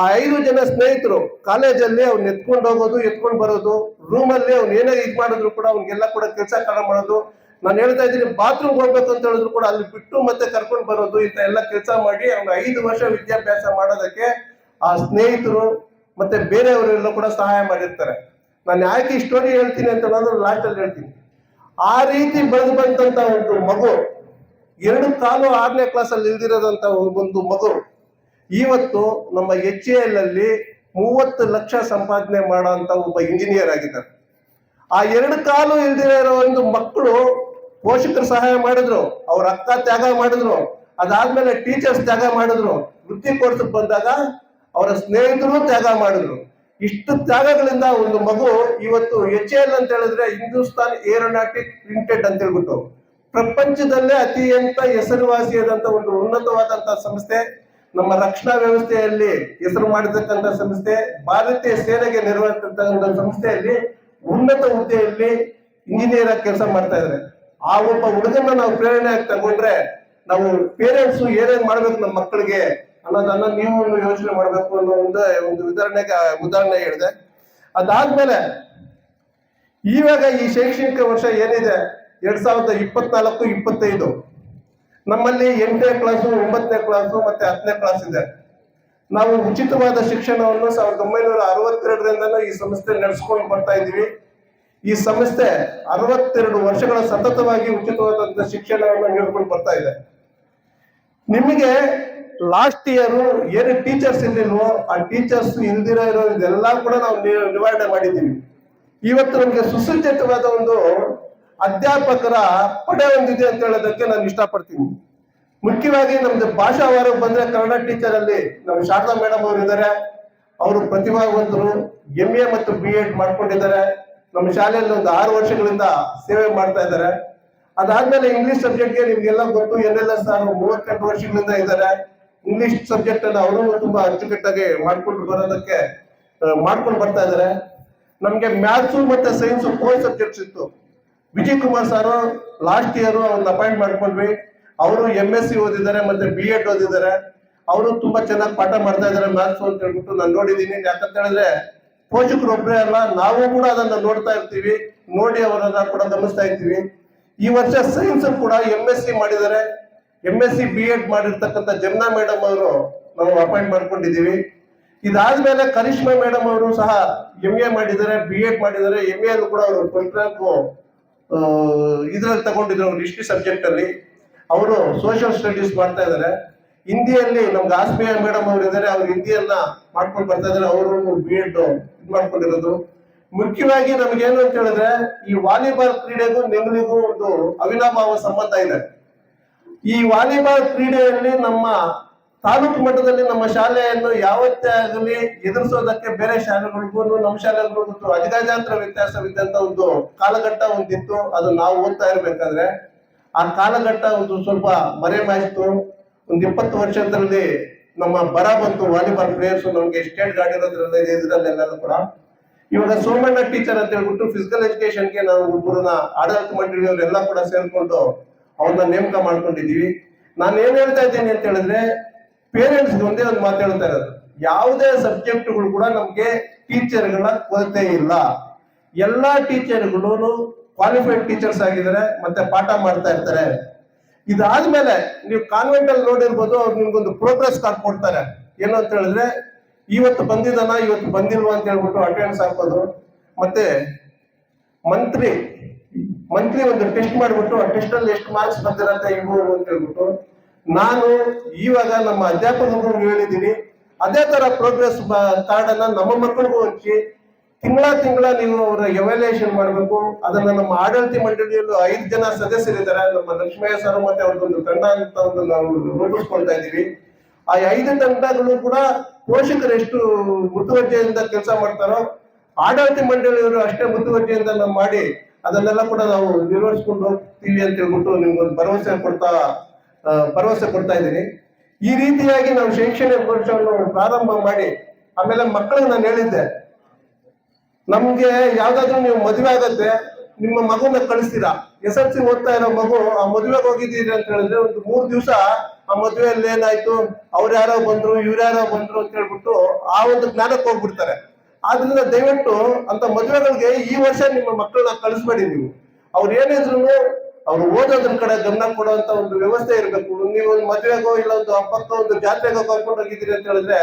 ಆ ಐದು ಜನ ಸ್ನೇಹಿತರು ಕಾಲೇಜಲ್ಲಿ ಅವ್ನ ಎತ್ಕೊಂಡು ಹೋಗೋದು, ಎತ್ಕೊಂಡು ಬರೋದು ರೂಮಲ್ಲಿ ಅವ್ನು ಏನೇ ಇದು ಮಾಡಿದ್ರು ಕೂಡ ಅವ್ನಿಗೆಲ್ಲ ಕೂಡ ಕೆಲಸ ಕಾರ ಮಾಡೋದು ನಾನು ಹೇಳ್ತಾ ಇದ್ದೀನಿ ಬಾತ್ರೂಮ್ ಹೋಗ್ಬೇಕು ಅಂತ ಹೇಳಿದ್ರು ಕೂಡ ಅಲ್ಲಿ ಬಿಟ್ಟು ಮತ್ತೆ ಕರ್ಕೊಂಡು ಬರೋದು ಇಂಥ ಎಲ್ಲ ಕೆಲಸ ಮಾಡಿ ಅವ್ನ ಐದು ವರ್ಷ ವಿದ್ಯಾಭ್ಯಾಸ ಮಾಡೋದಕ್ಕೆ ಆ ಸ್ನೇಹಿತರು ಮತ್ತೆ ಬೇರೆಯವರೆಲ್ಲ ಕೂಡ ಸಹಾಯ ಮಾಡಿರ್ತಾರೆ. ನಾನು ಯಾಕೆ ಈ ಸ್ಟೋರಿ ಹೇಳ್ತೀನಿ ಅಂತ ನಾನು ಲಾಸ್ಟ್ ಅಲ್ಲಿ ಹೇಳ್ತೀನಿ. ಆ ರೀತಿ ಬೆಳೆದು ಬಂದಂತ ಒಂದು ಮಗು, ಎರಡು ಕಾಲು ಆರನೇ ಕ್ಲಾಸ್ ಅಲ್ಲಿ ಇಲ್ದಿರೋದಂತ ಒಂದು ಮಗು ಇವತ್ತು ನಮ್ಮ ಎಚ್ ಎ ಎಲ್ ಅಲ್ಲಿ ಮೂವತ್ತು ಲಕ್ಷ ಸಂಪಾದನೆ ಮಾಡುವಂತ ಒಬ್ಬ ಇಂಜಿನಿಯರ್ ಆಗಿದ್ದಾರೆ. ಆ ಎರಡು ಕಾಲು ಇಲ್ದಿರೋ ಒಂದು ಮಕ್ಕಳು ಪೋಷಕರು ಸಹಾಯ ಮಾಡಿದ್ರು, ಅವ್ರ ಅಕ್ಕ ತ್ಯಾಗ ಮಾಡಿದ್ರು, ಅದಾದ್ಮೇಲೆ ಟೀಚರ್ಸ್ ತ್ಯಾಗ ಮಾಡಿದ್ರು, ವೃತ್ತಿ ಕೋರ್ಸ್ ಬಂದಾಗ ಅವರ ಸ್ನೇಹಿತರು ತ್ಯಾಗ ಮಾಡಿದ್ರು. ಇಷ್ಟು ತ್ಯಾಗಗಳಿಂದ ಒಂದು ಮಗು ಇವತ್ತು ಎಚ್ ಎಲ್ ಅಂತ ಹೇಳಿದ್ರೆ ಹಿಂದೂಸ್ತಾನ್ ಏರೋನಾಟಿಕ್ ಲಿಮಿಟೆಡ್ ಅಂತ ಹೇಳ್ಬಿಟ್ಟು ಪ್ರಪಂಚದಲ್ಲೇ ಅತಿಯಂತ ಹೆಸರುವಾಸಿಯಾದಂತ ಒಂದು ಉನ್ನತವಾದಂತಹ ಸಂಸ್ಥೆ ನಮ್ಮ ರಕ್ಷಣಾ ವ್ಯವಸ್ಥೆಯಲ್ಲಿ ಹೆಸರು ಮಾಡಿರ್ತಕ್ಕಂಥ ಸಂಸ್ಥೆ, ಭಾರತೀಯ ಸೇನೆಗೆ ನೆರವಾಗಿರ್ತಕ್ಕಂಥ ಸಂಸ್ಥೆಯಲ್ಲಿ ಉನ್ನತ ಹುದ್ದೆಯಲ್ಲಿ ಇಂಜಿನಿಯರ್ ಆಗಿ ಕೆಲಸ ಮಾಡ್ತಾ ಇದ್ದಾರೆ ಆ ಒಬ್ಬ ಹುಡುಗನ ನಾವು ಪ್ರೇರಣೆ ಆಗಿ ತಗೊಂಡ್ರೆ ನಾವು ಪೇರೆಂಟ್ಸ್ ಏನೇನ್ ಮಾಡ್ಬೇಕು ನಮ್ಮ ಮಕ್ಕಳಿಗೆ ಅನ್ನೋದನ್ನ ನೀವು ಯೋಚನೆ ಮಾಡ್ಬೇಕು ಅನ್ನೋ ಒಂದು ಒಂದು ಉದಾಹರಣೆಗೆ ಉದಾಹರಣೆ ಹೇಳಿದೆ. ಅದಾದ್ಮೇಲೆ ಇವಾಗ ಈ ಶೈಕ್ಷಣಿಕ ವರ್ಷ ಏನಿದೆ? ಎರಡ್ ಸಾವಿರದ ಇಪ್ಪತ್ನಾಲ್ಕು, ಇಪ್ಪತ್ತೈದು. ನಮ್ಮಲ್ಲಿ ಎಂಟನೇ ಕ್ಲಾಸು ಒಂಬತ್ತನೇ ಕ್ಲಾಸು ಮತ್ತೆ ಹತ್ತನೇ ಕ್ಲಾಸ್ ಇದೆ. ನಾವು ಉಚಿತವಾದ ಶಿಕ್ಷಣವನ್ನು ಸಾವಿರದ ಒಂಬೈನೂರ ಅರವತ್ತೆರಡರಿಂದ ಈ ಸಂಸ್ಥೆ ನಡೆಸ್ಕೊಂಡು ಬರ್ತಾ ಇದ್ದೀವಿ. ಈ ಸಂಸ್ಥೆ ಅರವತ್ತೆರಡು ವರ್ಷಗಳ ಸತತವಾಗಿ ಉಚಿತವಾದಂತಹ ಶಿಕ್ಷಣವನ್ನು ನೀಡ್ಕೊಂಡು ಬರ್ತಾ ಇದೆ. ನಿಮಗೆ ಲಾಸ್ಟ್ ಇಯರ್ ಏನು ಟೀಚರ್ಸ್ ಇರ್ಲಿಲ್ವೋ, ಆ ಟೀಚರ್ಸ್ ಇಲ್ದಿರೋ ಇರೋ ಇದೆಲ್ಲ ಕೂಡ ನಾವು ನಿವಾರಣೆ ಮಾಡಿದ್ದೀವಿ. ಇವತ್ತು ನಮಗೆ ಸುಸಜ್ಜಿತವಾದ ಒಂದು ಅಧ್ಯಾಪಕರ ಪಡೆ ಒಂದಿದೆ ಅಂತ ಹೇಳೋದಕ್ಕೆ ನಾನು ಇಷ್ಟಪಡ್ತೀನಿ. ಮುಖ್ಯವಾಗಿ ನಮ್ದು ಭಾಷಾವಾರ ಬಂದ್ರೆ ಕನ್ನಡ ಟೀಚರ್ ಅಲ್ಲಿ ನಮ್ಮ ಶಾರದಾ ಮೇಡಮ್ ಅವರು ಇದ್ದಾರೆ ಅವರು ಪ್ರತಿಭಾವಂತರು ಎಂ ಎ ಮತ್ತು ಬಿ ಎಡ್ ಮಾಡ್ಕೊಂಡಿದ್ದಾರೆ. ನಮ್ಮ ಶಾಲೆಯಲ್ಲಿ ಒಂದು ಆರು ವರ್ಷಗಳಿಂದ ಸೇವೆ ಮಾಡ್ತಾ ಇದ್ದಾರೆ. ಅದಾದ್ಮೇಲೆ ಇಂಗ್ಲಿಷ್ ಸಬ್ಜೆಕ್ಟ್ಗೆ ನಿಮ್ಗೆಲ್ಲ ಗೊತ್ತು ಎನ್ ಎಲ್ ಎಸ್ ಆರ್ ಮೂವತ್ತೆಂಟು ವರ್ಷಗಳಿಂದ ಇದ್ದಾರೆ. ಇಂಗ್ಲಿಷ್ ಸಬ್ಜೆಕ್ಟ್ ಅನ್ನ ಅವರು ತುಂಬಾ ಅಚ್ಚುಕಟ್ಟಾಗಿ ಮಾಡ್ಕೊಂಡು ಬರೋದಕ್ಕೆ ಮಾಡ್ಕೊಂಡು ಬರ್ತಾ ಇದ್ದಾರೆ. ನಮ್ಗೆ ಮ್ಯಾಥ್ಸು ಮತ್ತೆ ಸೈನ್ಸ್ ಕೋರ್ ಸಬ್ಜೆಕ್ಟ್ಸ್ ಇತ್ತು. Vijay Kumar sir last year ಅವ್ರನ್ನ ಅಪಾಯಿಂಟ್ ಮಾಡ್ಕೊಂಡ್ವಿ. ಅವರು ಎಂ ಎಸ್ ಸಿ ಓದಿದ್ದಾರೆ, ಮತ್ತೆ ಬಿ ಎಡ್ ಓದಿದ್ದಾರೆ. ಅವರು ತುಂಬಾ ಚೆನ್ನಾಗಿ ಪಾಠ ಮಾಡ್ತಾ ಇದ್ದಾರೆ ಮ್ಯಾಥ್ಸ್ ಅಂತ ಹೇಳ್ಬಿಟ್ಟು ನಾನು ನೋಡಿದ್ದೀನಿ. ಯಾಕಂತ ಹೇಳಿದ್ರೆ ಪೋಷಕರು ಒಬ್ಬರೇ ಅಲ್ಲ, ನಾವು ಕೂಡ ಅದನ್ನ ನೋಡ್ತಾ ಇರ್ತೀವಿ. ನೋಡಿ ಅವರನ್ನ ಕೂಡ ಗಮನಿಸ್ತಾ ಇರ್ತೀವಿ. ಈ ವರ್ಷ ಸೈನ್ಸ್ ಕೂಡ ಎಂ ಎಸ್ ಸಿ ಮಾಡಿದ್ದಾರೆ. M S C B Ed ಮಾಡಿರ್ತಕ್ಕಂಥ ಜಮ್ನಾ ಮೇಡಮ್ ಅವರು ನಾವು ಅಪಾಯಿಂಟ್ ಮಾಡ್ಕೊಂಡಿದ್ದೀವಿ. ಇದಾದ್ಮೇಲೆ ಕರಿಷ್ಮಾ ಮೇಡಮ್ ಅವರು ಸಹ ಎಂ ಎ ಮಾಡಿದ್ದಾರೆ ಬಿ ಎಡ್ ಮಾಡಿದ್ದಾರೆ ಎಂ ಎ ಕೂಡ ಅವರು ಇದ್ರಲ್ಲಿ ತಗೊಂಡಿದ್ರು ಅವ್ರು ಹಿಸ್ಟ್ರಿ ಸಬ್ಜೆಕ್ಟ್ ಅಲ್ಲಿ. ಅವರು ಸೋಷಿಯಲ್ ಸ್ಟಡೀಸ್ ಮಾಡ್ತಾ ಇದ್ದಾರೆ ಹಿಂದಿಯಲ್ಲಿ ನಮ್ಗೆ ಆಸ್ಮಿಯಾ ಮೇಡಮ್ ಅವರು ಇದ್ದಾರೆ ಅವ್ರು ಹಿಂದಿಯನ್ನ ಮಾಡ್ಕೊಂಡು ಬರ್ತಾ ಇದ್ದಾರೆ ಅವರು ಬಿ ಇದು ಮಾಡ್ಕೊಂಡಿರೋದು. ಮುಖ್ಯವಾಗಿ ನಮ್ಗೇನು ಅಂತ ಹೇಳಿದ್ರೆ, ಈ ವಾಲಿಬಾಲ್ ಕ್ರೀಡೆಗೂ ನೆಮ್ಮದಿಗೂ ಒಂದು ಅವಿನಾಭಾವ ಸಂಬಂಧ ಇದೆ. ಈ ವಾಲಿಬಾಲ್ ಕ್ರೀಡೆಯಲ್ಲಿ ನಮ್ಮ ತಾಲೂಕು ಮಟ್ಟದಲ್ಲಿ ನಮ್ಮ ಶಾಲೆಯನ್ನು ಯಾವತ್ತೇ ಆಗಲಿ ಎದುರಿಸೋದಕ್ಕೆ ಬೇರೆ ಶಾಲೆಗಳಿಗೂ ನಮ್ಮ ಶಾಲೆಗಳಿಗೂ ಮತ್ತು ಅಜಗಜಾಂತರ ವ್ಯತ್ಯಾಸವಿದ್ದಂತ ಒಂದು ಕಾಲಘಟ್ಟ ಒಂದಿತ್ತು. ಅದು ನಾವು ಓದ್ತಾ ಇರ್ಬೇಕಾದ್ರೆ ಆ ಕಾಲಘಟ್ಟ ಒಂದು ಸ್ವಲ್ಪ ಮರೆಮಾಯಿತು. ಒಂದು ಇಪ್ಪತ್ತು ವರ್ಷದಲ್ಲಿ ನಮ್ಮ ಬರ ಬಂತು. ವಾಲಿಬಾಲ್ ಪ್ಲೇಯರ್ಸ್ ನಮ್ಗೆ ಸ್ಟೇಟ್ ಗಾರ್ಡ್ ಇರೋದ್ರಿಂದ ಎಲ್ಲರೂ ಕೂಡ. ಇವಾಗ ಸೋಮಣ್ಣ ಟೀಚರ್ ಅಂತ ಹೇಳ್ಬಿಟ್ಟು ಫಿಸಿಕಲ್ ಎಜುಕೇಶನ್ಗೆ ನಾವು ಒಬ್ಬರನ್ನ ಆಡಳಿತ ಮಂಡಳಿಯವರೆಲ್ಲ ಕೂಡ ಸೇರ್ಕೊಂಡು ಅವ್ರನ್ನ ನೇಮಕ ಮಾಡ್ಕೊಂಡಿದೀವಿ ನಾನು ಏನ್ ಹೇಳ್ತಾ ಇದ್ದೀನಿ ಅಂತ ಹೇಳಿದ್ರೆ ಪೇರೆಂಟ್ಸ್ ಒಂದೇ ಒಂದು ಮಾತು ಹೇಳ್ತಾ ಇರೋದು. ಯಾವುದೇ ಸಬ್ಜೆಕ್ಟ್ಗಳು ಕೂಡ ನಮ್ಗೆ ಟೀಚರ್ಗಳ ಕೊರತೆ ಇಲ್ಲ. ಎಲ್ಲಾ ಟೀಚರ್ಗಳು ಕ್ವಾಲಿಫೈಡ್ ಟೀಚರ್ಸ್ ಆಗಿದ್ದಾರೆ, ಮತ್ತೆ ಪಾಠ ಮಾಡ್ತಾ ಇರ್ತಾರೆ. ಇದಾದ್ಮೇಲೆ ನೀವು ಕಾನ್ವೆಂಟ್ ಅಲ್ಲಿ ನೋಡಿರ್ಬೋದು, ಅವ್ರು ನಿಮ್ಗೊಂದು ಪ್ರೋಗ್ರೆಸ್ ಕಾರ್ಡ್ ಕೊಡ್ತಾರೆ. ಏನು ಅಂತ ಹೇಳಿದ್ರೆ, ಇವತ್ತು ಬಂದಿದ್ದಾನ, ಇವತ್ತು ಬಂದಿಲ್ವಾ? ಅಂತ ಹೇಳ್ಬಿಟ್ಟು ಅಟೆಂಡ್ಸ್ ಹಾಕೋದು. ಮತ್ತೆ ಮಂತ್ರಿ ಮಂತ್ಲಿ ಒಂದು ಟೆಸ್ಟ್ ಮಾಡ್ಬಿಟ್ಟು, ಆ ಟೆಸ್ಟ್ ಅಲ್ಲಿ ಎಷ್ಟು ಮಾರ್ಕ್ಸ್ ಬಂದಿರತ್ತೆ ಇವು ಅಂತ ಹೇಳ್ಬಿಟ್ಟು ನಾನು ಇವಾಗ ನಮ್ಮ ಅಧ್ಯಾಪಕರು ಹೇಳಿದ್ದೀನಿ, ಅದೇ ತರ ಪ್ರೋಗ್ರೆಸ್ ಕಾರ್ಡ್ ಅನ್ನ ನಮ್ಮ ಮಕ್ಕಳಿಗೂ ಹಂಚಿ, ತಿಂಗಳ ತಿಂಗಳ ನೀವು ಅವರ ಎವ್ಯಾಲ್ಯೂಯೇಷನ್ ಮಾಡಬೇಕು. ಅದನ್ನ ನಮ್ಮ ಆಡಳಿತ ಮಂಡಳಿಯಲ್ಲೂ ಐದು ಜನ ಸದಸ್ಯರಿದ್ದಾರೆ, ನಮ್ಮ ಲಕ್ಷ್ಮಯ್ಯ ಸರ್ ಮತ್ತೆ ಅವ್ರದ್ದೊಂದು ತಂಡ ಅಂತ ಒಂದು ನಾವು ರೂಪಿಸ್ಕೊಳ್ತಾ ಇದ್ದೀವಿ. ಆ ಐದು ತಂಡಗಳು ಕೂಡ ಪೋಷಕರು ಎಷ್ಟು ಮುತುವರ್ಜೆಯಿಂದ ಕೆಲಸ ಮಾಡ್ತಾರೋ, ಆಡಳಿತ ಮಂಡಳಿಯವರು ಅಷ್ಟೇ ಮುತುವರ್ಜೆಯಿಂದ ನಾವು ಮಾಡಿ, ಅದನ್ನೆಲ್ಲ ಕೂಡ ನಾವು ನಿರ್ವಹಿಸ್ಕೊಂಡು ಹೋಗ್ತೀವಿ ಅಂತ ಹೇಳ್ಬಿಟ್ಟು ನಿಮ್ಗೊಂದು ಭರವಸೆ ಕೊಡ್ತಾ ಭರವಸೆ ಕೊಡ್ತಾ ಇದ್ದೀನಿ. ಈ ರೀತಿಯಾಗಿ ನಾವು ಶೈಕ್ಷಣಿಕ ವರ್ಷವನ್ನು ಪ್ರಾರಂಭ ಮಾಡಿ, ಆಮೇಲೆ ಮಕ್ಕಳಿಗೆ ನಾನು ಹೇಳಿದ್ದೆ, ನಮ್ಗೆ ಯಾವ್ದಾದ್ರು ನೀವು ಮದುವೆ ಆಗತ್ತೆ, ನಿಮ್ಮ ಮಗುನ ಕಳಿಸ್ತೀರಾ? ಎಸ್ ಎಲ್ ಸಿ ಓದ್ತಾ ಇರೋ ಮಗು ಆ ಮದುವೆಗೆ ಹೋಗಿದ್ದೀರಿ ಅಂತ ಹೇಳಿದ್ರೆ ಒಂದು ಮೂರ್ ದಿವಸ ಆ ಮದುವೆಯಲ್ಲಿ ಏನಾಯ್ತು, ಅವ್ರು ಯಾರೋ ಬಂದ್ರು, ಇವ್ರು ಯಾರೋ ಬಂದ್ರು ಅಂತ ಹೇಳ್ಬಿಟ್ಟು ಆ ಒಂದು ಜ್ಞಾನಕ್ಕೆ ಹೋಗ್ಬಿಡ್ತಾರೆ. ಆದ್ರಿಂದ ದಯವಿಟ್ಟು ಅಂತ ಮದುವೆಗಳಿಗೆ ಈ ವರ್ಷ ನಿಮ್ಮ ಮಕ್ಕಳನ್ನ ಕಳಿಸ್ಬೇಡಿ ನೀವು. ಅವ್ರು ಏನಿದ್ರು ಅವ್ರು ಓದೋದ್ರ ಕಡೆ ಗಮನ ಕೊಡುವಂತ ಒಂದು ವ್ಯವಸ್ಥೆ ಇರಬೇಕು. ನೀವು ಒಂದು ಮದುವೆಗೋ ಇಲ್ಲ ಒಂದು ಹಬ್ಬಕ್ಕೋ ಒಂದು ಜಾತ್ರೆಗೋ ಕರ್ಕೊಂಡು ಹೋಗಿದ್ದೀರಿ ಅಂತ ಹೇಳಿದ್ರೆ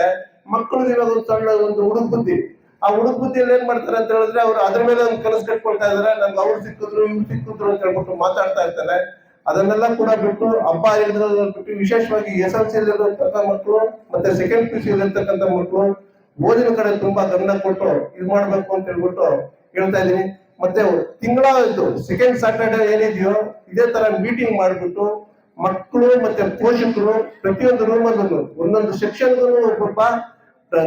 ಮಕ್ಕಳು ಇವಾಗ ಒಂದು ಸಣ್ಣ ಒಂದು ಹುಡುಗ ಬುದ್ಧಿ. ಆ ಹುಡುಗ ಬುದ್ಧಿಯಲ್ಲಿ ಏನ್ ಮಾಡ್ತಾರೆ ಅಂತ ಹೇಳಿದ್ರೆ ಅವ್ರು ಅದ್ರ ಮೇಲೆ ಒಂದು ಕನಸು ಕಟ್ಕೊಳ್ತಾ ಇದಾರೆ. ನನ್ಗೆ ಅವ್ರು ಸಿಕ್ಕಿದ್ರು, ಇವ್ರು ಸಿಕ್ಕಿದ್ರು ಅಂತ ಹೇಳ್ಬಿಟ್ಟು ಮಾತಾಡ್ತಾ ಇರ್ತಾರೆ. ಅದನ್ನೆಲ್ಲ ಕೂಡ ಬಿಟ್ಟು ಹಬ್ಬ ಇರೋದ್ರ ಬಿಟ್ಟು ವಿಶೇಷವಾಗಿ ಎಸ್ ಎಲ್ ಸಿ ಇರ್ತಕ್ಕಂಥ ಮಕ್ಕಳು ಮತ್ತೆ ಸೆಕೆಂಡ್ ಪಿ ಸಿ ಇರ್ತಕ್ಕಂಥ ಮಕ್ಕಳು ಓದಿನ ಕಡೆ ತುಂಬಾ ಗಮನ ಕೊಟ್ಟು ಇದು ಮಾಡ್ಬೇಕು ಅಂತ ಹೇಳ್ಬಿಟ್ಟು ಹೇಳ್ತಾ ಇದೀನಿ ಮತ್ತೆ ತಿಂಗಳ ಸೆಕೆಂಡ್ ಸ್ಯಾಟರ್ಡೆ ಏನಿದೆಯೋ ಇದೇ ತರ ಮೀಟಿಂಗ್ ಮಾಡಿಬಿಟ್ಟು ಮಕ್ಕಳು ಮತ್ತೆ ಪೋಷಕರು ಪ್ರತಿಯೊಂದು ರೂಮಲ್ಲೂ ಒಂದೊಂದು ಸೆಕ್ಷನ್ಗೂ ಒಬ್ಬೊಬ್ಬ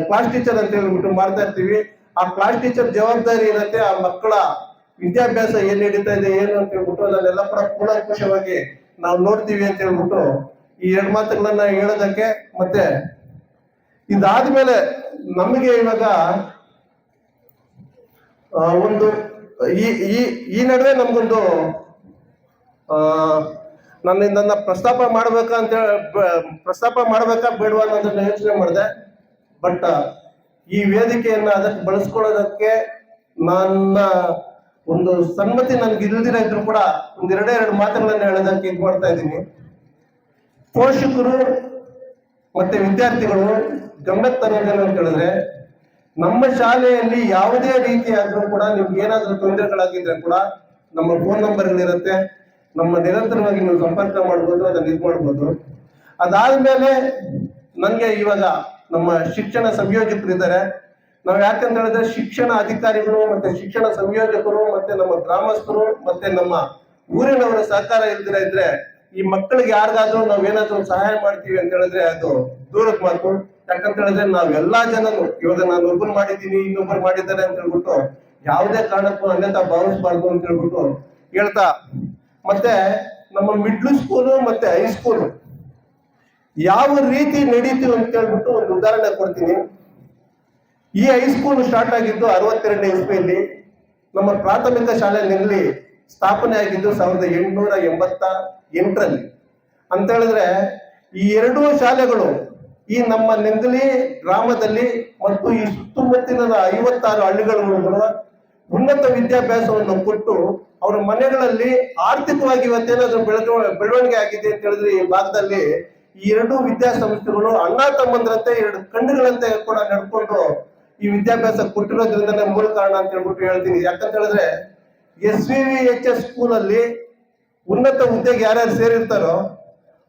ಕ್ಲಾಸ್ ಟೀಚರ್ ಅಂತ ಹೇಳ್ಬಿಟ್ಟು ಮಾಡ್ತಾ ಇರ್ತೀವಿ. ಆ ಕ್ಲಾಸ್ ಟೀಚರ್ ಜವಾಬ್ದಾರಿ ಏನಂತೆ ಆ ಮಕ್ಕಳ ವಿದ್ಯಾಭ್ಯಾಸ ಏನ್ ನಡೀತಾ ಇದೆ, ಏನು ಅಂತ ಹೇಳ್ಬಿಟ್ಟು ಅದನ್ನೆಲ್ಲ ಕೂಡ ನಾವು ನೋಡ್ತೀವಿ ಅಂತ ಹೇಳ್ಬಿಟ್ಟು ಈ ಎರಡು ಮಾತುಗಳನ್ನ ಹೇಳೋದಕ್ಕೆ ಮತ್ತೆ ಇದಾದ್ಮೇಲೆ ನಮಗೆ ಇವಾಗ ಒಂದು ಈ ಈ ಈ ನಡುವೆ ನಮ್ಗೊಂದು, ಆ ನನ್ನ ಪ್ರಸ್ತಾಪ ಮಾಡ್ಬೇಕಾ ಅಂತ ಪ್ರಸ್ತಾಪ ಮಾಡ್ಬೇಕಾ ಬೇಡವಾ ಅನ್ನೋದನ್ನ ಯೋಚನೆ ಮಾಡಿದೆ. ಬಟ್ ಈ ವೇದಿಕೆಯನ್ನ ಅದಕ್ಕೆ ಬಳಸ್ಕೊಳ್ಳೋದಕ್ಕೆ ನನ್ನ ಒಂದು ಸಮ್ಮತಿ ನನ್ಗೆ ಇಲ್ದಿರ ಇದ್ರು ಕೂಡ ಒಂದ್ ಎರಡೇ ಎರಡು ಮಾತುಗಳನ್ನ ಹೇಳೋದಕ್ಕೆ ಇದು ಮಾಡ್ತಾ ಇದ್ದೀನಿ. ಪೋಷಕರು ಮತ್ತೆ ವಿದ್ಯಾರ್ಥಿಗಳು ಗಮನ ತರೋದೇನು ಅಂತ ಹೇಳಿದ್ರೆ ನಮ್ಮ ಶಾಲೆಯಲ್ಲಿ ಯಾವುದೇ ರೀತಿಯಾದರೂ ಕೂಡ ನಿಮ್ಗೆ ಏನಾದ್ರೂ ತೊಂದರೆಗಳಾಗಿದ್ರೆ ಕೂಡ ನಮ್ಮ ಫೋನ್ ನಂಬರ್ ಇರುತ್ತೆ ನಮ್ಮ ನಿರಂತರವಾಗಿ ನೀವು ಸಂಪರ್ಕ ಮಾಡ್ಬೋದು, ಅದನ್ನ ಇದು ಮಾಡ್ಬೋದು. ಅದಾದ್ಮೇಲೆ ನಂಗೆ ಇವಾಗ ನಮ್ಮ ಶಿಕ್ಷಣ ಸಂಯೋಜಕರು ಇದ್ದಾರೆ. ನಾವು ಯಾಕಂತ ಹೇಳಿದ್ರೆ ಶಿಕ್ಷಣ ಅಧಿಕಾರಿಗಳು ಮತ್ತೆ ಶಿಕ್ಷಣ ಸಂಯೋಜಕರು ಮತ್ತೆ ನಮ್ಮ ಗ್ರಾಮಸ್ಥರು ಮತ್ತೆ ನಮ್ಮ ಊರಿನವರ ಸಹಕಾರ ಇಲ್ದಿರ ಇದ್ರೆ ಈ ಮಕ್ಕಳಿಗೆ ಯಾರಿಗಾದ್ರೂ ನಾವ್ ಏನಾದ್ರೂ ಸಹಾಯ ಮಾಡ್ತೀವಿ ಅಂತ ಹೇಳಿದ್ರೆ ಅದು ದೂರಕ್ಕೆ ಮಾತು. ಯಾಕಂತ ಹೇಳಿದ್ರೆ ಎಲ್ಲಾ ಜನನು, ಇವಾಗ ನಾನು ಒಬ್ಬರು ಮಾಡಿದ್ದೀನಿ ಇನ್ನೊಬ್ಬರು ಮಾಡಿದ್ದಾರೆ ಅಂತ ಹೇಳ್ಬಿಟ್ಟು ಯಾವುದೇ ಕಾರಣಕ್ಕೂ ಅನ್ಯಂತ ಭಾವಿಸ್ಬಾರ್ದು ಅಂತ ಹೇಳ್ಬಿಟ್ಟು ಹೇಳ್ತಾ. ಮತ್ತೆ ನಮ್ಮ ಮಿಡ್ಲ್ ಸ್ಕೂಲು ಮತ್ತೆ ಹೈಸ್ಕೂಲು ಯಾವ ರೀತಿ ನಡೀತು ಅಂತ ಹೇಳ್ಬಿಟ್ಟು ಒಂದು ಉದಾಹರಣೆ ಕೊಡ್ತೀನಿ. ಈ ಹೈಸ್ಕೂಲ್ ಸ್ಟಾರ್ಟ್ ಆಗಿದ್ದು ಅರವತ್ತೆರಡನೇ ಇಸ್ವಿಯಲ್ಲಿ ನಮ್ಮ ಪ್ರಾಥಮಿಕ ಶಾಲೆ ನೆಲ್ಲಿ ಸ್ಥಾಪನೆ ಆಗಿದ್ದು ಸಾವಿರದ ಎಂಟುನೂರ ಎಂಬತ್ತ ಎಂಟರಲ್ಲಿ. ಅಂತ ಹೇಳಿದ್ರೆ ಈ ಎರಡೂ ಶಾಲೆಗಳು ಈ ನಮ್ಮ ನೆಂದಲಿ ಗ್ರಾಮದಲ್ಲಿ ಮತ್ತು ಈ ಸುತ್ತಮುತ್ತಲಿನ ಐವತ್ತಾರು ಹಳ್ಳಿಗಳು ಉನ್ನತ ವಿದ್ಯಾಭ್ಯಾಸವನ್ನು ಕೊಟ್ಟು ಅವರ ಮನೆಗಳಲ್ಲಿ ಆರ್ಥಿಕವಾಗಿ ಇವತ್ತೇನಾದ್ರೂ ಬೆಳೆದ ಬೆಳವಣಿಗೆ ಆಗಿದೆ ಅಂತ ಹೇಳಿದ್ರೆ ಈ ಭಾಗದಲ್ಲಿ ಈ ಎರಡು ವಿದ್ಯಾಸಂಸ್ಥೆಗಳು ಅಣ್ಣ ತಮ್ಮಂದ್ರಂತೆ ಎರಡು ಕಣ್ಣುಗಳಂತೆ ಕೂಡ ನಡ್ಕೊಂಡು ಈ ವಿದ್ಯಾಭ್ಯಾಸ ಕೊಟ್ಟಿರೋದ್ರಿಂದನೇ ಮೂಲ ಕಾರಣ ಅಂತ ಹೇಳ್ಬಿಟ್ಟು ಹೇಳ್ತೀನಿ. ಯಾಕಂತ ಹೇಳಿದ್ರೆ S V V H S ಸ್ಕೂಲಲ್ಲಿ ಉನ್ನತ ಹುದ್ದೆಗೆ ಯಾರ್ಯಾರು ಸೇರಿರ್ತಾರೋ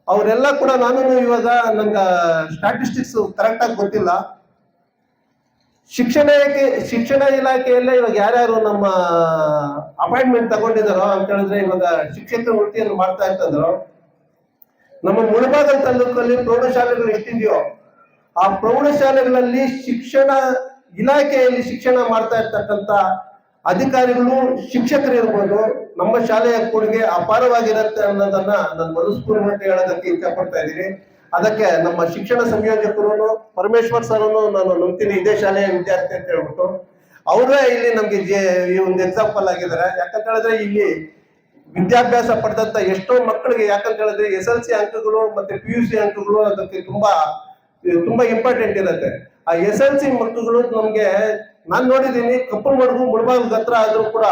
ಅವರೆಲ್ಲ ಕೂಡ ನಾನು ಇವಾಗ ನಂಗೆ ಸ್ಟಾಟಿಸ್ಟಿಕ್ಸ್ ಕರೆಕ್ಟ್ ಆಗಿ ಗೊತ್ತಿಲ್ಲ. ಶಿಕ್ಷಣ ಶಿಕ್ಷಣ ಇಲಾಖೆಯಲ್ಲೇ ಇವಾಗ ಯಾರ್ಯಾರು ನಮ್ಮ ಅಪಾಯಿಂಟ್ಮೆಂಟ್ ತಗೊಂಡಿದಾರೋ ಅಂತ ಹೇಳಿದ್ರೆ ಇವಾಗ ಶಿಕ್ಷಕರ ವೃತ್ತಿಯನ್ನು ಮಾಡ್ತಾ ಇರ್ತಂದ್ರು. ನಮ್ಮ ಮುಳಬಾಗಲ್ ತಾಲೂಕಲ್ಲಿ ಪ್ರೌಢಶಾಲೆಗಳು ಎಷ್ಟಿದೆಯೋ ಆ ಪ್ರೌಢಶಾಲೆಗಳಲ್ಲಿ ಶಿಕ್ಷಣ ಇಲಾಖೆಯಲ್ಲಿ ಶಿಕ್ಷಣ ಮಾಡ್ತಾ ಇರ್ತಕ್ಕಂಥ ಅಧಿಕಾರಿಗಳು, ಶಿಕ್ಷಕರು ಇರ್ಬೋದು, ನಮ್ಮ ಶಾಲೆಯ ಕೊಡುಗೆ ಅಪಾರವಾಗಿರುತ್ತೆ ಅನ್ನೋದನ್ನ ನಾನು ಮನಸ್ಪೂರ್ವಕ ಹೇಳೋದಕ್ಕೆ ಇಷ್ಟಪಡ್ತಾ ಇದ್ದೀನಿ. ಅದಕ್ಕೆ ನಮ್ಮ ಶಿಕ್ಷಣ ಸಂಯೋಜಕರು, ಪರಮೇಶ್ವರ್ ಸರ್ನು ನಾನು ನಂಬ್ತೀನಿ, ಇದೇ ಶಾಲೆಯ ವಿದ್ಯಾರ್ಥಿ ಅಂತ ಹೇಳ್ಬಿಟ್ಟು. ಅವರೇ ಇಲ್ಲಿ ನಮ್ಗೆ ಜೆ- ಈ ಒಂದು ಎಕ್ಸಾಂಪಲ್ ಆಗಿದ್ದಾರೆ. ಯಾಕಂತ ಹೇಳಿದ್ರೆ ಇಲ್ಲಿ ವಿದ್ಯಾಭ್ಯಾಸ ಪಡೆದಂತ ಎಷ್ಟೋ ಮಕ್ಕಳಿಗೆ ಯಾಕಂತ ಹೇಳಿದ್ರೆ ಎಸ್ ಎಲ್ ಸಿ ಅಂಕಗಳು ಮತ್ತೆ ಪಿ ಯು ಸಿ ಅಂಕಗಳು ಅದಕ್ಕೆ ತುಂಬಾ ತುಂಬಾ ಇಂಪಾರ್ಟೆಂಟ್ ಇರುತ್ತೆ. ಆ ಎಸ್ ಎಲ್ ಸಿ ಮಕ್ಕಳು ನಮ್ಗೆ ನಾನ್ ನೋಡಿದೀನಿ ಕಪ್ಪಲ್ ಮಡುಗು ಮುಳಬಾಗಿಲು ಹತ್ರ ಆದ್ರೂ ಕೂಡ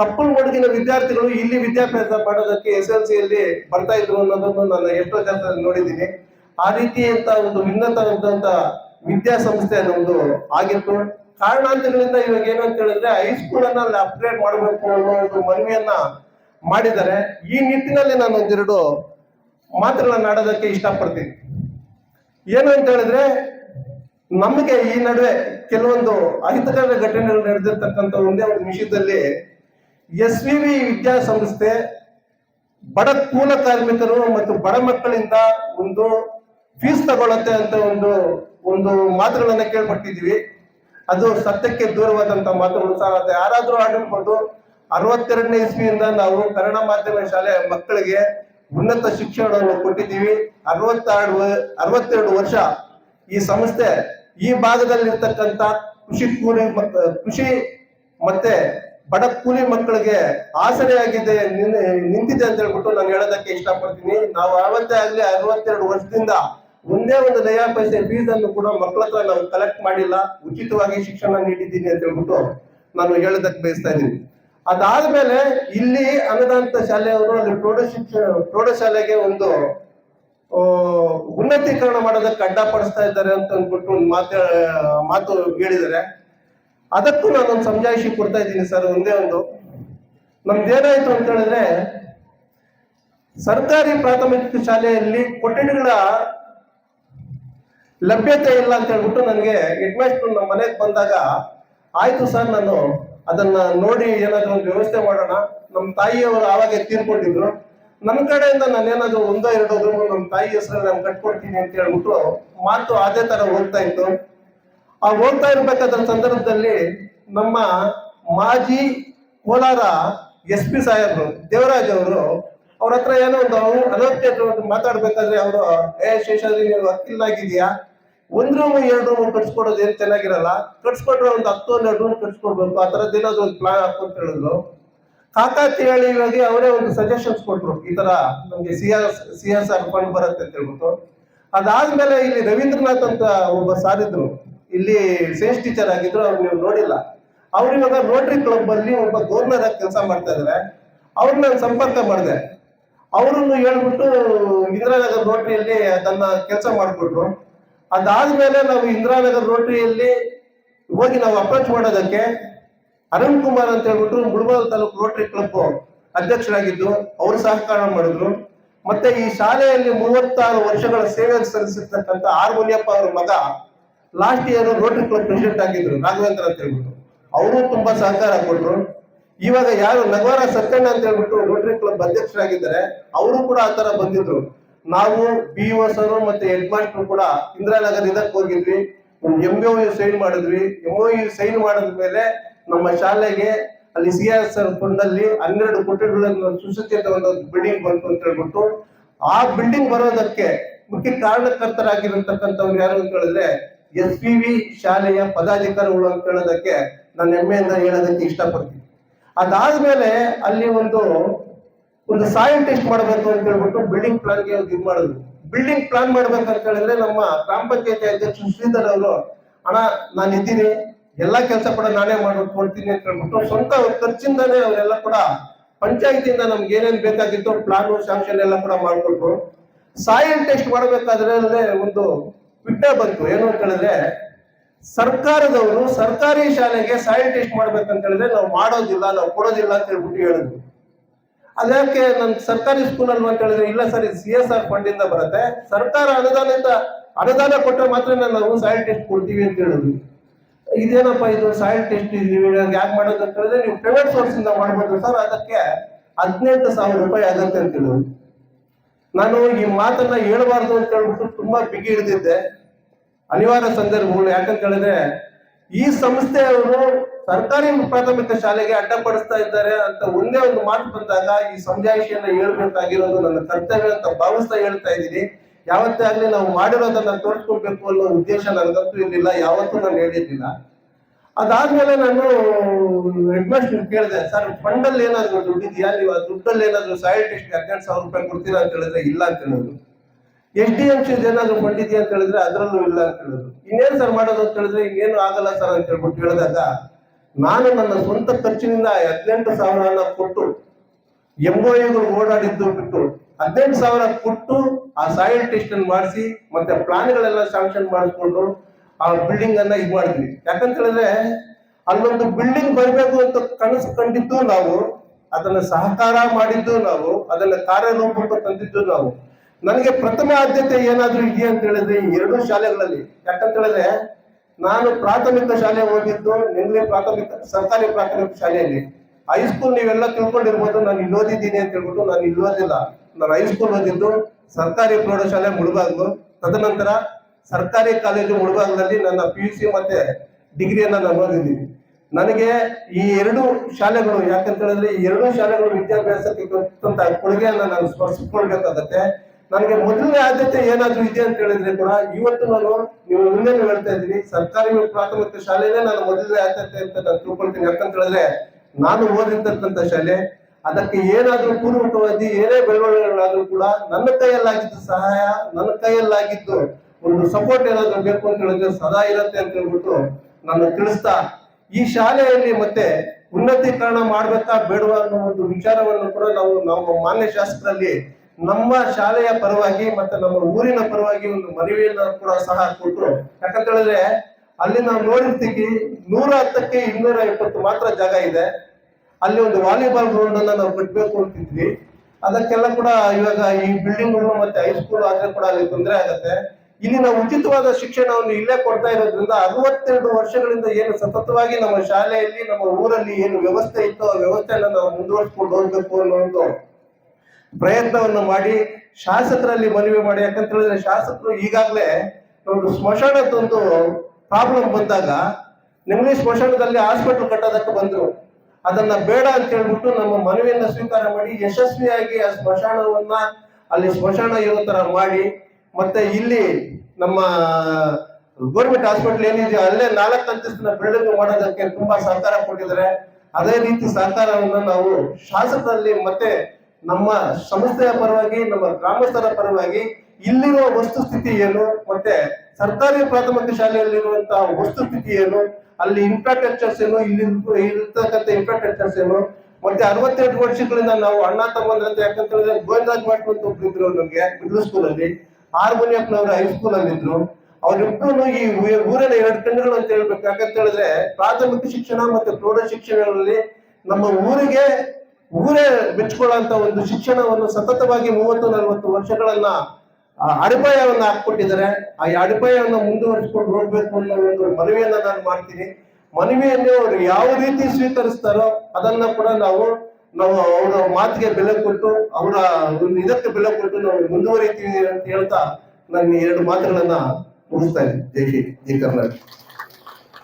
ಕಪ್ಪಲ್ ಮಡುಗಿನ ವಿದ್ಯಾರ್ಥಿಗಳು ಇಲ್ಲಿ ವಿದ್ಯಾಭ್ಯಾಸ ಮಾಡೋದಕ್ಕೆ ಎಸ್ ಎಲ್ ಸಿಯಲ್ಲಿ ಬರ್ತಾ ಇದ್ರು ಅನ್ನೋದನ್ನು ನಾನು ಎಷ್ಟೋ ಜನ ನೋಡಿದ್ದೀನಿ. ಆ ರೀತಿಯಂತ ಒಂದು ಉನ್ನತವಾದಂತ ವಿದ್ಯಾಸಂಸ್ಥೆ ನಮ್ದು ಆಗಿತ್ತು. ಕಾರಣಾಂತರಗಳಿಂದ ಇವಾಗ ಏನು ಅಂತ ಹೇಳಿದ್ರೆ ಹೈಸ್ಕೂಲ್ ಅನ್ನ ಅಲ್ಲಿ ಅಪ್ಗ್ರೇಡ್ ಮಾಡಬೇಕು ಅನ್ನೋ ಒಂದು ಮನವಿಯನ್ನ ಮಾಡಿದ್ದಾರೆ. ಈ ನಿಟ್ಟಿನಲ್ಲಿ ನಾನು ಒಂದೆರಡು ಮಾತುಗಳನ್ನ ಆಡೋದಕ್ಕೆ ಇಷ್ಟಪಡ್ತೀನಿ. ಏನು ಅಂತ ಹೇಳಿದ್ರೆ ನಮಗೆ ಈ ನಡುವೆ ಕೆಲವೊಂದು ಅಹಿತಕರ ಘಟನೆಗಳು ನಡೆದಿರ್ತಕ್ಕಂಥ ಒಂದೇ ಒಂದು ವಿಷಯದಲ್ಲಿ ಎಸ್ ವಿ ವಿ ವಿದ್ಯಾಸಂಸ್ಥೆ, ಬಡ ಕೂಲ ಕಾರ್ಮಿಕರು ಮತ್ತು ಬಡ ಮಕ್ಕಳಿಂದ ಒಂದು ಫೀಸ್ ತಗೊಳತ್ತೆ ಅಂತ ಒಂದು ಒಂದು ಮಾತುಗಳನ್ನ ಕೇಳ್ಪಟ್ಟಿದ್ವಿ ಅದು ಸತ್ಯಕ್ಕೆ ದೂರವಾದಂತ ಮಾತುಗಳು. ಸಹ ಅದೇ ಯಾರಾದ್ರೂ ಆಗಿರ್ಬೋದು ಅರವತ್ತೆರಡನೇ ಇಸ್ವಿಯಿಂದ ನಾವು ಕನ್ನಡ ಮಾಧ್ಯಮ ಶಾಲೆ ಮಕ್ಕಳಿಗೆ ಉನ್ನತ ಶಿಕ್ಷಣವನ್ನು ಕೊಟ್ಟಿದ್ದೀವಿ. ಅರವತ್ತೆರಡು ಅರವತ್ತೆರಡು ವರ್ಷ ಈ ಸಂಸ್ಥೆ ಈ ಭಾಗದಲ್ಲಿರ್ತಕ್ಕಂಥ ಕೃಷಿ ಕೂಲಿ ಕೃಷಿ ಮತ್ತೆ ಬಡ ಕೂಲಿ ಮಕ್ಕಳಿಗೆ ಆಸರೆಯಾಗಿದೆ ನಿಂತಿದೆ ಅಂತ ಹೇಳ್ಬಿಟ್ಟು ನಾನು ಹೇಳೋದಕ್ಕೆ ಇಷ್ಟಪಡ್ತೀನಿ. ನಾವು ಅರವತ್ತೇ ಆಗ್ಲಿ ಅರವತ್ತೆರಡು ವರ್ಷದಿಂದ ಒಂದೇ ಒಂದು ನಯಾ ಪೈಸೆ ಫೀಸ್ ಅನ್ನು ಕೂಡ ಮಕ್ಕಳ ಹತ್ರ ನಾವು ಕಲೆಕ್ಟ್ ಮಾಡಿಲ್ಲ. ಉಚಿತವಾಗಿ ಶಿಕ್ಷಣ ನೀಡಿದ್ದೀನಿ ಅಂತ ಹೇಳ್ಬಿಟ್ಟು ನಾನು ಹೇಳೋದಕ್ಕೆ ಬಯಸ್ತಾ ಇದ್ದೀನಿ. ಅದಾದ್ಮೇಲೆ ಇಲ್ಲಿ ಅನುದಾನಿತ ಶಾಲೆಯವರು ಅಲ್ಲಿ ಪ್ರೌಢ ಶಿಕ್ಷಣ ಪ್ರೌಢಶಾಲೆಗೆ ಒಂದು ಉನ್ನತೀಕರಣ ಮಾಡೋದಕ್ಕೆ ಅಡ್ಡಪಡಿಸ್ತಾ ಇದ್ದಾರೆ ಅಂತ ಅಂದ್ಬಿಟ್ಟು ಒಂದು ಮಾತು ಮಾತು ಹೇಳಿದ್ದಾರೆ. ಅದಕ್ಕೂ ನಾನೊಂದು ಸಮಜಾಯಿಷಿ ಕೊಡ್ತಾ ಇದ್ದೀನಿ ಸರ್, ಒಂದೇ ಒಂದು. ನಮ್ದೇನಾಯ್ತು ಅಂತ ಹೇಳಿದ್ರೆ, ಸರ್ಕಾರಿ ಪ್ರಾಥಮಿಕ ಶಾಲೆಯಲ್ಲಿ ಕೊಠಡಿಗಳ ಲಭ್ಯತೆ ಇಲ್ಲ ಅಂತ ಹೇಳ್ಬಿಟ್ಟು ನನಗೆ ಹೆಡ್ ಮಾಸ್ಟರ್ ನಮ್ಮ ಮನೆಗೆ ಬಂದಾಗ ಆಯ್ತು ಸರ್, ನಾನು ಅದನ್ನ ನೋಡಿ ಏನಾದ್ರೂ ಒಂದು ವ್ಯವಸ್ಥೆ ಮಾಡೋಣ. ನಮ್ಮ ತಾಯಿಯವರು ಆವಾಗ ತೀರ್ಕೊಂಡಿದ್ರು. ನಮ್ಮ ಕಡೆಯಿಂದ ನಾನು ಏನಾದ್ರು ಒಂದೋ ಎರಡು ನಮ್ಮ ತಾಯಿ ಹೆಸರಲ್ಲಿ ನಾನು ಕಟ್ಕೊಡ್ತೀನಿ ಅಂತ ಹೇಳ್ಬಿಟ್ಟು ಮಾತು ಅದೇ ತರ ಹೋಗ್ತಾ ಇತ್ತು. ಆ ಹೋಗ್ತಾ ಇರ್ಬೇಕಾದ ಸಂದರ್ಭದಲ್ಲಿ ನಮ್ಮ ಮಾಜಿ ಕೋಲಾರ ಎಸ್ ಪಿ ಸಾಹೇಬ್ರು, ದೇವರಾಜ್ ಅವರು, ಅವ್ರ ಹತ್ರ ಏನೋ ಒಂದು ಒಂದು ಮಾತಾಡ್ಬೇಕಾದ್ರೆ ಅವರು, ಏ ಶೇಷಾದ್ರಿ ನೀವು ವಕೀಲಾಗಿದ್ಯಾ ಒಂದ್ ರೂಮ್ ಎರಡು ರೂಮ್ ಕಟ್ಸ್ಕೊಡೋದು ಏನ್ ಚೆನ್ನಾಗಿರಲ್ಲ? ಕಟ್ಸ್ಕೊಟ್ರೆ ಒಂದು ಹತ್ತು ಹನ್ನೆರಡು ರೂಮ್ ಕಟ್ಸ್ಕೊಡ್ಬೇಕು. ಆ ತರದ್ ಏನಾದ್ರು ಒಂದು ಪ್ಲಾನ್ ಅಂತ ಹೇಳಿದ್ರು ಹೇಳಿ ಅವರೇ ಒಂದು ಸಜೆಷನ್ಸ್ ಕೊಟ್ರು. ಈ ತರ ನಮ್ಗೆ C R C S R fund ಬರುತ್ತೆ ಅಂತ ಹೇಳ್ಬಿಟ್ಟು. ಅದಾದ್ಮೇಲೆ ಇಲ್ಲಿ ರವೀಂದ್ರನಾಥ್ ಅಂತ ಒಬ್ಬ ಸಾರಿದ್ರು ಇಲ್ಲಿ ಸೈನ್ಸ್ ಟೀಚರ್ ಆಗಿದ್ರು, ಅವ್ರು ನೀವು ನೋಡಿಲ್ಲ. ಅವ್ರು ಇವಾಗ ರೋಟ್ರಿ ಕ್ಲಬ್ ಅಲ್ಲಿ ಒಬ್ಬ ಗೌರ್ನರ್ ಆಗಿ ಕೆಲಸ ಮಾಡ್ತಾ ಇದಾರೆ. ಅವ್ರನ್ನ ನಾನು ಸಂಪರ್ಕ ಮಾಡಿದೆ. ಅವ್ರನ್ನು ಹೇಳ್ಬಿಟ್ಟು ಇಂದಿರಾನಗರ್ ರೋಟ್ರಿಯಲ್ಲಿ ಅದನ್ನ ಕೆಲಸ ಮಾಡಿಕೊಟ್ರು. ಅದಾದ್ಮೇಲೆ ನಾವು ಇಂದಿರಾನಗರ್ ರೋಟ್ರಿಯಲ್ಲಿ ಹೋಗಿ ನಾವು ಅಪ್ರೋಚ್ ಮಾಡೋದಕ್ಕೆ ಅರುಣ್ ಕುಮಾರ್ ಅಂತ ಹೇಳ್ಬಿಟ್ಟು ಮುಳಬಾಲ್ ತಾಲೂಕು ರೋಟರಿ ಕ್ಲಬ್ ಅಧ್ಯಕ್ಷರಾಗಿದ್ದು, ಅವರು ಸಹಕಾರ ಮಾಡಿದ್ರು. ಮತ್ತೆ ಈ ಶಾಲೆಯಲ್ಲಿ ಮೂವತ್ತಾರು ವರ್ಷಗಳ ಸೇವೆ ಸಲ್ಲಿಸಿರ್ತಕ್ಕಂಥ ಆರ್ ಮುನಿಯಪ್ಪ ಅವರ ಮಗ last year Rotary club president ಆಗಿದ್ರು, ರಾಘವೇಂದ್ರ ಅಂತ ಹೇಳ್ಬಿಟ್ಟು. ಅವರು ತುಂಬಾ ಸಹಕಾರ ಕೊಟ್ರು. ಇವಾಗ ಯಾರು ನಗವರ ಸತ್ಯಣ್ಣ ಅಂತ ಹೇಳ್ಬಿಟ್ಟು ರೋಟರಿ ಕ್ಲಬ್ ಅಧ್ಯಕ್ಷರಾಗಿದ್ದಾರೆ, ಅವರು ಕೂಡ ಆ ತರ ಬಂದಿದ್ರು. ನಾವು ಬಿ ಒ ಸರ್ ಮತ್ತೆ ಹೆಡ್ ಮಾಸ್ಟರ್ ಕೂಡ ಇಂದಿರಾನಗರ್ ಇದಕ್ಕೆ ಹೋಗಿದ್ವಿ. ಎಂ ಯು ಸೈನ್ ಮಾಡಿದ್ವಿ. ಎಂ ಯು ಸೈನ್ ಮಾಡಿದ್ಮೇಲೆ ನಮ್ಮ ಶಾಲೆಗೆ ಅಲ್ಲಿ ಸಿ ಆರ್ ಸರ್ ಹನ್ನೆರಡು ಕೋಟಿಗಳನ್ನು ಸುಸಜ್ಜಿತ ಒಂದು ಬಿಲ್ಡಿಂಗ್ ಬಂತು ಅಂತ ಹೇಳ್ಬಿಟ್ಟು ಆ ಬಿಲ್ಡಿಂಗ್ ಬರೋದಕ್ಕೆ ಮುಖ್ಯ ಕಾರಣಕರ್ತರಾಗಿರತಕ್ಕಂಥವ್ರು ಯಾರು ಅಂತ ಹೇಳಿದ್ರೆ ಎಸ್ ಪಿ ವಿ ಶಾಲೆಯ ಪದಾಧಿಕಾರಿಗಳು ಅಂತ ಹೇಳೋದಕ್ಕೆ ನಾನು ಹೆಮ್ಮೆಯಿಂದ ಹೇಳೋದಕ್ಕೆ ಇಷ್ಟಪಡ್ತೀನಿ. ಅದಾದ್ಮೇಲೆ ಅಲ್ಲಿ ಒಂದು ಒಂದು ಸಾಯಿಲ್ ಟೆಸ್ಟ್ ಮಾಡಬೇಕು ಅಂತ ಹೇಳ್ಬಿಟ್ಟು ಬಿಲ್ಡಿಂಗ್ ಪ್ಲಾನ್ಗೆ ಇದು ಮಾಡಿದ್ರು. ಬಿಲ್ಡಿಂಗ್ ಪ್ಲಾನ್ ಮಾಡ್ಬೇಕಂತ ಹೇಳಿದ್ರೆ ನಮ್ಮ ಗ್ರಾಮ ಪಂಚಾಯತಿ ಅಧ್ಯಕ್ಷ ಶ್ರೀಧರ್ ಅವರು, ಅಣ್ಣ ನಾನು ಇದ್ದೀನಿ ಎಲ್ಲಾ ಕೆಲಸ ಕೂಡ ನಾನೇ ಮಾಡ್ಕೊಳ್ತೀನಿ ಅಂತ ಹೇಳ್ಬಿಟ್ಟು ಸ್ವಂತ ಖರ್ಚಿಂದಾನೇ ಅವರೆಲ್ಲ ಕೂಡ ಪಂಚಾಯತಿಯಿಂದ ನಮ್ಗೆ ಏನೇನ್ ಬೇಕಾಗಿತ್ತು ಪ್ಲಾನ್ ಶಾಂಕ್ಷನ್ ಎಲ್ಲ ಕೂಡ ಮಾಡ್ಕೊಟ್ರು. ಸಾಯಿಲ್ ಟೆಸ್ಟ್ ಮಾಡಬೇಕಾದ್ರೆ ಒಂದು ವಿಘ್ನ ಬಂತು. ಏನು ಅಂತ ಹೇಳಿದ್ರೆ, ಸರ್ಕಾರದವರು ಸರ್ಕಾರಿ ಶಾಲೆಗೆ ಸಾಯಿಲ್ ಟೆಸ್ಟ್ ಮಾಡ್ಬೇಕಂತ ಹೇಳಿದ್ರೆ ನಾವು ಮಾಡೋದಿಲ್ಲ, ನಾವು ಕೊಡೋದಿಲ್ಲ ಅಂತ ಹೇಳ್ಬಿಟ್ಟು ಹೇಳಿದ್ರು. ಅದಕ್ಕೆ ನನ್ ಸರ್ಕಾರಿ ಸ್ಕೂಲ್ ಅಲ್ವಾ ಅಂತ ಹೇಳಿದ್ರೆ, ಇಲ್ಲ sir C S R fund ಇಂದ ಬರುತ್ತೆ. ಸರ್ಕಾರ ಅನುದಾನದಿಂದ ಅನುದಾನ ಕೊಟ್ಟರೆ ಮಾತ್ರ ನಾವು ಸಾಯಿಲ್ ಟೆಸ್ಟ್ ಕೊಡ್ತೀವಿ ಅಂತ ಹೇಳಿದ್ರು. ಇದೇನಪ್ಪ ಇದು ಸಾಯಿಲ್ ಟೆಸ್ಟ್ ಯಾಕೆ ಮಾಡೋದು ಅಂತ ಹೇಳಿದ್ರೆ ನೀವು ಪ್ರೈವೇಟ್ ಸೋರ್ಸ್ ಇಂದ ಮಾಡ್ಬೇಕು ಸರ್. ಅದಕ್ಕೆ ಹದಿನೆಂಟು ಸಾವಿರ ರೂಪಾಯಿ ಆಗುತ್ತೆ ಅಂತ ನಾನು ಈ ಮಾತನ್ನ ಹೇಳಬಾರ್ದು ಅಂತ ಹೇಳ್ಬಿಟ್ಟು ತುಂಬಾ ಬಿಗಿ ಹಿಡಿದಿದ್ದೆ. ಅನಿವಾರ್ಯ ಸಂದರ್ಭಗಳು. ಯಾಕಂತ ಹೇಳಿದ್ರೆ ಈ ಸಂಸ್ಥೆಯವರು ಸರ್ಕಾರಿ ಪ್ರಾಥಮಿಕ ಶಾಲೆಗೆ ಅಡ್ಡಪಡಿಸ್ತಾ ಇದ್ದಾರೆ ಅಂತ ಒಂದೇ ಒಂದು ಮಾತು ಬಂದಾಗ ಈ ಸಮಜಾಯಿಷಿಯನ್ನ ಹೇಳ್ಬೇಕಾಗಿರೋದು ನನ್ನ ಕರ್ತವ್ಯ ಅಂತ ಭಾವಿಸ್ತಾ ಹೇಳ್ತಾ ಇದ್ದೀನಿ. ಯಾವತ್ತೇ ಆಗ್ಲಿ ನಾವು ಮಾಡಿರೋದನ್ನ ತೋರಿಸ್ಕೊಳ್ಬೇಕು ಅನ್ನೋ ಉದ್ದೇಶ ನನಗಂತೂ ಇರಲಿಲ್ಲ, ಯಾವತ್ತೂ ನಾನು ಹೇಳಿದ್ದಿಲ್ಲ ಅದಾದ್ಮೇಲೆ ನಾನು ಹೆಡ್ ಮಾಸ್ಟರ್ ಕೇಳಿದೆ, ಸರ್ ಫಂಡಲ್ಲಿ ಏನಾದ್ರು ದುಡ್ಡು ಇದೆಯಾ ನೀವು ಆ ದುಡ್ಡಲ್ಲಿ ಏನಾದ್ರು ಸಾಯಿಲ್ ಟೆಸ್ಟ್ ಹದಿನೆಂಟು ಸಾವಿರ ರೂಪಾಯಿ ಕೊಡ್ತೀರಾ ಅಂತ ಹೇಳಿದ್ರೆ ಇಲ್ಲ ಅಂತ ಹೇಳಿದ್ರು. ಎಸ್ ಡಿ ಎಂ ಸಿ ಏನಾದ್ರು ಫಂಡ್ ಅಂತ ಹೇಳಿದ್ರೆ ಅದ್ರಲ್ಲೂ ಇಲ್ಲ ಅಂತ ಹೇಳಿದ್ರು. ಇನ್ನೇನ್ ಸರ್ ಮಾಡೋದು ಅಂತ ಹೇಳಿದ್ರೆ ಇನ್ನೇನು ಆಗಲ್ಲ ಸರ್ ಅಂತ ಹೇಳ್ಬಿಟ್ಟು ಹೇಳಿದಾಗ, ನಾನು ನನ್ನ ಸ್ವಂತ ಖರ್ಚಿನಿಂದ ಹದಿನೆಂಟು ಸಾವಿರ ಕೊಟ್ಟು ಎಂಒಯುಗಳು ಓಡಾಡಿದ್ದು ಬಿಟ್ಟು ಹದಿನೆಂಟು ಸಾವಿರ ಕೊಟ್ಟು ಆ ಸಾಯಿಲ್ ಟೆಸ್ಟ್ ಅನ್ನು ಮಾಡಿಸಿ, ಮತ್ತೆ ಪ್ಲಾನ್ಗಳೆಲ್ಲ ಸ್ಯಾಂಕ್ಷನ್ ಮಾಡಿಸ್ಕೊಂಡು ಆ ಬಿಲ್ಡಿಂಗ್ ಅನ್ನ ಇದು ಮಾಡಿದ್ವಿ. ಯಾಕಂತ ಹೇಳಿದ್ರೆ, ಅಲ್ಲೊಂದು ಬಿಲ್ಡಿಂಗ್ ಬರಬೇಕು ಅಂತ ಕನಸು ಕಂಡಿದ್ದು ನಾವು, ಅದನ್ನ ಸಹಕಾರ ಮಾಡಿದ್ದು ನಾವು, ಅದನ್ನ ಕಾರ್ಯರೂಪಕ್ಕೆ ತಂದಿದ್ದು ನಾವು. ನನಗೆ ಪ್ರಥಮ ಆದ್ಯತೆ ಏನಾದ್ರೂ ಇದೆಯಾ ಅಂತ ಹೇಳಿದ್ರೆ ಎರಡು ಶಾಲೆಗಳಲ್ಲಿ. ಯಾಕಂತ ಹೇಳಿದ್ರೆ, ನಾನು ಪ್ರಾಥಮಿಕ ಶಾಲೆ ಹೋಗಿದ್ದು ನಿನ್ನೆ ಪ್ರಾಥಮಿಕ, ಸರ್ಕಾರಿ ಪ್ರಾಥಮಿಕ ಶಾಲೆಯಲ್ಲಿ. ಹೈಸ್ಕೂಲ್ ನೀವೆಲ್ಲ ತಿಳ್ಕೊಂಡಿರ್ಬೋದು, ನಾನು ಇಲ್ಲಿ ಓದಿದ್ದೀನಿ ಅಂತ ಹೇಳ್ಬಿಟ್ಟು ನಾನು ಇಲ್ಲಿ ಓದಿಲ್ಲ ನಾನು ಹೈಸ್ಕೂಲ್ ಓದಿದ್ದು ಸರ್ಕಾರಿ ಪ್ರೌಢಶಾಲೆ ಮುಳುಬಾಗ್ಲು ತದನಂತರ ಸರ್ಕಾರಿ ಕಾಲೇಜು ಮುಳುಬಾಗ್ಲಲ್ಲಿ ನನ್ನ ಪಿ ಯು ಸಿ ಮತ್ತೆ ಡಿಗ್ರಿಯನ್ನ ನಾನು ಓದಿದ್ದೀನಿ. ನನಗೆ ಈ ಎರಡು ಶಾಲೆಗಳು, ಯಾಕಂತ ಹೇಳಿದ್ರೆ ಈ ಎರಡು ಶಾಲೆಗಳು ವಿದ್ಯಾಭ್ಯಾಸಕ್ಕೆ ಕೊಟ್ಟಂತ ಕೊಡುಗೆಯನ್ನ ನಾನು ಸ್ಮರಿಸಿಕೊಳ್ಬೇಕಾಗತ್ತೆ. ನನಗೆ ಮೊದಲನೇ ಆದ್ಯತೆ ಏನಾದ್ರೂ ಇದೆ ಅಂತ ಹೇಳಿದ್ರೆ ಕೂಡ ಇವತ್ತು ನಾನು ನೀವು ಮುಂದೆ ಹೇಳ್ತಾ ಇದ್ದೀನಿ ಸರ್ಕಾರಿ ಪ್ರಾಥಮಿಕ ಶಾಲೆನೇ ನಾನು ಮೊದಲನೇ ಆದ್ಯತೆ ಅಂತ ನಾನು ತಿಳ್ಕೊಳ್ತೀನಿ. ಯಾಕಂತ ಹೇಳಿದ್ರೆ ನಾನು ಓದಿರ್ತಕ್ಕಂಥ ಶಾಲೆ, ಅದಕ್ಕೆ ಏನಾದ್ರೂ ಪೂರ್ವಕವಾಗಿ ಏನೇ ಬೆಳವಣಿಗೆಗಳಾದ್ರೂ ಕೂಡ ನನ್ನ ಕೈಯಲ್ಲಾಗಿದ್ದು ಸಹಾಯ, ನನ್ನ ಕೈಯಲ್ಲಾಗಿದ್ದು ಒಂದು ಸಪೋರ್ಟ್ ಏನಾದ್ರೂ ಬೇಕು ಅಂತ ಹೇಳಿದ್ರೆ ಸದಾ ಇರುತ್ತೆ ಅಂತ ಹೇಳ್ಬಿಟ್ಟು ನಾನು ತಿಳಿಸ್ತಾ, ಈ ಶಾಲೆಯಲ್ಲಿ ಮತ್ತೆ ಉನ್ನತೀಕರಣ ಮಾಡ್ಬೇಕಾ ಬೇಡವಾ ಅನ್ನೋ ಒಂದು ವಿಚಾರವನ್ನು ಕೂಡ ನಾವು, ನಮ್ಮ ಮಾನ್ಯ ಶಾಸಕರಲ್ಲಿ ನಮ್ಮ ಶಾಲೆಯ ಪರವಾಗಿ ಮತ್ತೆ ನಮ್ಮ ಊರಿನ ಪರವಾಗಿ ಒಂದು ಮನವಿಯನ್ನ ಕೂಡ ಸಹ ಕೊಟ್ಟರು ಯಾಕಂತ ಹೇಳಿದ್ರೆ ಅಲ್ಲಿ ನಾವು ನೋಡಿರ್ತೀವಿ ನೂರ ಹತ್ತಕ್ಕೆ ಇನ್ನೂರ ಇಪ್ಪತ್ತು ಮಾತ್ರ ಜಾಗ ಇದೆ. ಅಲ್ಲಿ ಒಂದು ವಾಲಿಬಾಲ್ ಗ್ರೌಂಡ್ ಅನ್ನ ನಾವು ಕಟ್ಟಬೇಕು ಅಂತಿದ್ವಿ. ಅದಕ್ಕೆಲ್ಲ ಕೂಡ ಇವಾಗ ಈ ಬಿಲ್ಡಿಂಗ್ಗಳು ಮತ್ತೆ ಹೈಸ್ಕೂಲ್ ಆದ್ರೆ ಕೂಡ ಅಲ್ಲಿ ತೊಂದರೆ ಆಗತ್ತೆ. ಇಲ್ಲಿ ನಾವು ಉಚಿತವಾದ ಶಿಕ್ಷಣವನ್ನು ಇಲ್ಲೇ ಕೊಡ್ತಾ ಇರೋದ್ರಿಂದ ಅರವತ್ತೆರಡು ವರ್ಷಗಳಿಂದ ಏನು ಸತತವಾಗಿ ನಮ್ಮ ಶಾಲೆಯಲ್ಲಿ, ನಮ್ಮ ಊರಲ್ಲಿ ಏನು ವ್ಯವಸ್ಥೆ ಇತ್ತು ಆ ವ್ಯವಸ್ಥೆಯನ್ನ ನಾವು ಮುಂದುವರ್ಸ್ಕೊಂಡು ಹೋಗ್ಬೇಕು ಅನ್ನೋ ಒಂದು ಪ್ರಯತ್ನವನ್ನು ಮಾಡಿ ಶಾಸಕರಲ್ಲಿ ಮನವಿ ಮಾಡಿ. ಯಾಕಂತ ಹೇಳಿದ್ರೆ ಶಾಸಕರು ಈಗಾಗಲೇ ಒಂದು ಸ್ಮಶಾನದೊಂದು ಪ್ರಾಬ್ಲಮ್ ಬಂದಾಗ ನಿಮ್ಗೆ ಸ್ಮಶಾನದಲ್ಲಿ ಹಾಸ್ಪಿಟಲ್ ಕಟ್ಟೋದಕ್ಕೆ ಬಂದರು. ಅದನ್ನ ಬೇಡ ಅಂತ ಹೇಳ್ಬಿಟ್ಟು ನಮ್ಮ ಮನವಿಯನ್ನ ಸ್ವೀಕಾರ ಮಾಡಿ ಯಶಸ್ವಿಯಾಗಿ ಆ ಸ್ಮಶಾನವನ್ನ ಅಲ್ಲಿ ಸ್ಮಶಾನ ಇರೋ ತರ ಮಾಡಿ, ಮತ್ತೆ ಇಲ್ಲಿ ನಮ್ಮ ಗೌರ್ಮೆಂಟ್ ಹಾಸ್ಪಿಟಲ್ ಏನಿದೆಯೋ ಅಲ್ಲೇ ನಾಲ್ಕು ಅಂತಸ್ತಿನ ಬಿಲ್ಡಿಂಗ್ ಮಾಡೋದಕ್ಕೆ ತುಂಬಾ ಸಹಕಾರ ಕೊಟ್ಟಿದ್ದಾರೆ. ಅದೇ ರೀತಿ ಸಹಕಾರವನ್ನ ನಾವು ಶಾಸಕರಲ್ಲಿ ಮತ್ತೆ ನಮ್ಮ ಸಂಸ್ಥೆಯ ಪರವಾಗಿ, ನಮ್ಮ ಗ್ರಾಮಸ್ಥರ ಪರವಾಗಿ ಇಲ್ಲಿರುವ ವಸ್ತುಸ್ಥಿತಿ ಏನು, ಮತ್ತೆ ಸರ್ಕಾರಿ ಪ್ರಾಥಮಿಕ ಶಾಲೆಯಲ್ಲಿರುವಂತಹ ವಸ್ತುಸ್ಥಿತಿ ಏನು ಅಲ್ಲಿ ಇನ್ಫ್ರಾಸ್ಟ್ರಕ್ಚರ್ಸ್ ಏನು? ಇಲ್ಲಿ ಇರ್ತಕ್ಕಂಥ ಇನ್ಫ್ರಾಸ್ಟ್ರಕ್ಚರ್ಸ್ ಏನು? ಮತ್ತೆ ಅರವತ್ತೆರಡು ವರ್ಷಗಳಿಂದ ನಾವು ಅಣ್ಣ ತಮ್ಮಂದ್ರಂತ ಯಾಕಂತ ಹೇಳಿದ್ರೆ ಗೋವಿಂದರಾಜ್ ಭಟ್ ಅಂತ ಒಬ್ರು ಇದ್ರು ನಮ್ಗೆ ಮಿಡ್ಲ್ ಸ್ಕೂಲ್ ಅಲ್ಲಿ. ಹಾರ್ಮೋನಿಯಂನವರು ಹೈಸ್ಕೂಲ್ ಅಲ್ಲಿ ಇದ್ರು. ಅವ್ರಿಬ್ರು ಈ ಊರಿನ ಎರಡು ಕಣ್ಣುಗಳು ಅಂತ ಹೇಳ್ಬೇಕು. ಯಾಕಂತ ಹೇಳಿದ್ರೆ ಪ್ರಾಥಮಿಕ ಶಿಕ್ಷಣ ಮತ್ತೆ ಪ್ರೌಢ ಶಿಕ್ಷಣಗಳಲ್ಲಿ ನಮ್ಮ ಊರಿಗೆ ಊರೇ ಮೆಚ್ಕೊಳ್ಳುವಂತ ಒಂದು ಶಿಕ್ಷಣವನ್ನು ಸತತವಾಗಿ ಮೂವತ್ತು, ನಲವತ್ತು ವರ್ಷಗಳನ್ನ ಆ, ಅಡಿಪಾಯವನ್ನು ಹಾಕ್ಕೊಟ್ಟಿದ್ದಾರೆ. ಆ ಅಡಿಪಾಯವನ್ನು ಮುಂದುವರಿಸಿಕೊಂಡು ಹೋಗ್ಬೇಕು ಅನ್ನೋ ಒಂದು ಮನವಿಯನ್ನ ನಾನು ಮಾಡ್ತೀನಿ. ಮನವಿಯನ್ನು ಅವರು ಯಾವ ರೀತಿ ಸ್ವೀಕರಿಸ್ತಾರೋ ಅದನ್ನ ಕೂಡ ನಾವು ನಾವು ಅವರ ಮಾತಿಗೆ ಬೆಲೆ ಕೊಟ್ಟು, ಅವರ ಇದಕ್ಕೆ ಬೆಲೆ ಕೊಟ್ಟು ನಾವು ಮುಂದುವರಿತೀವಿ ಅಂತ ಹೇಳ್ತಾ ನನ್ನ ಈ ಎರಡು ಮಾತುಗಳನ್ನ ಮುಗಿಸ್ತಾ ಇದ್ದೀನಿ. ಜೈ ಜೈ ಕರ್ನಾಟಕ.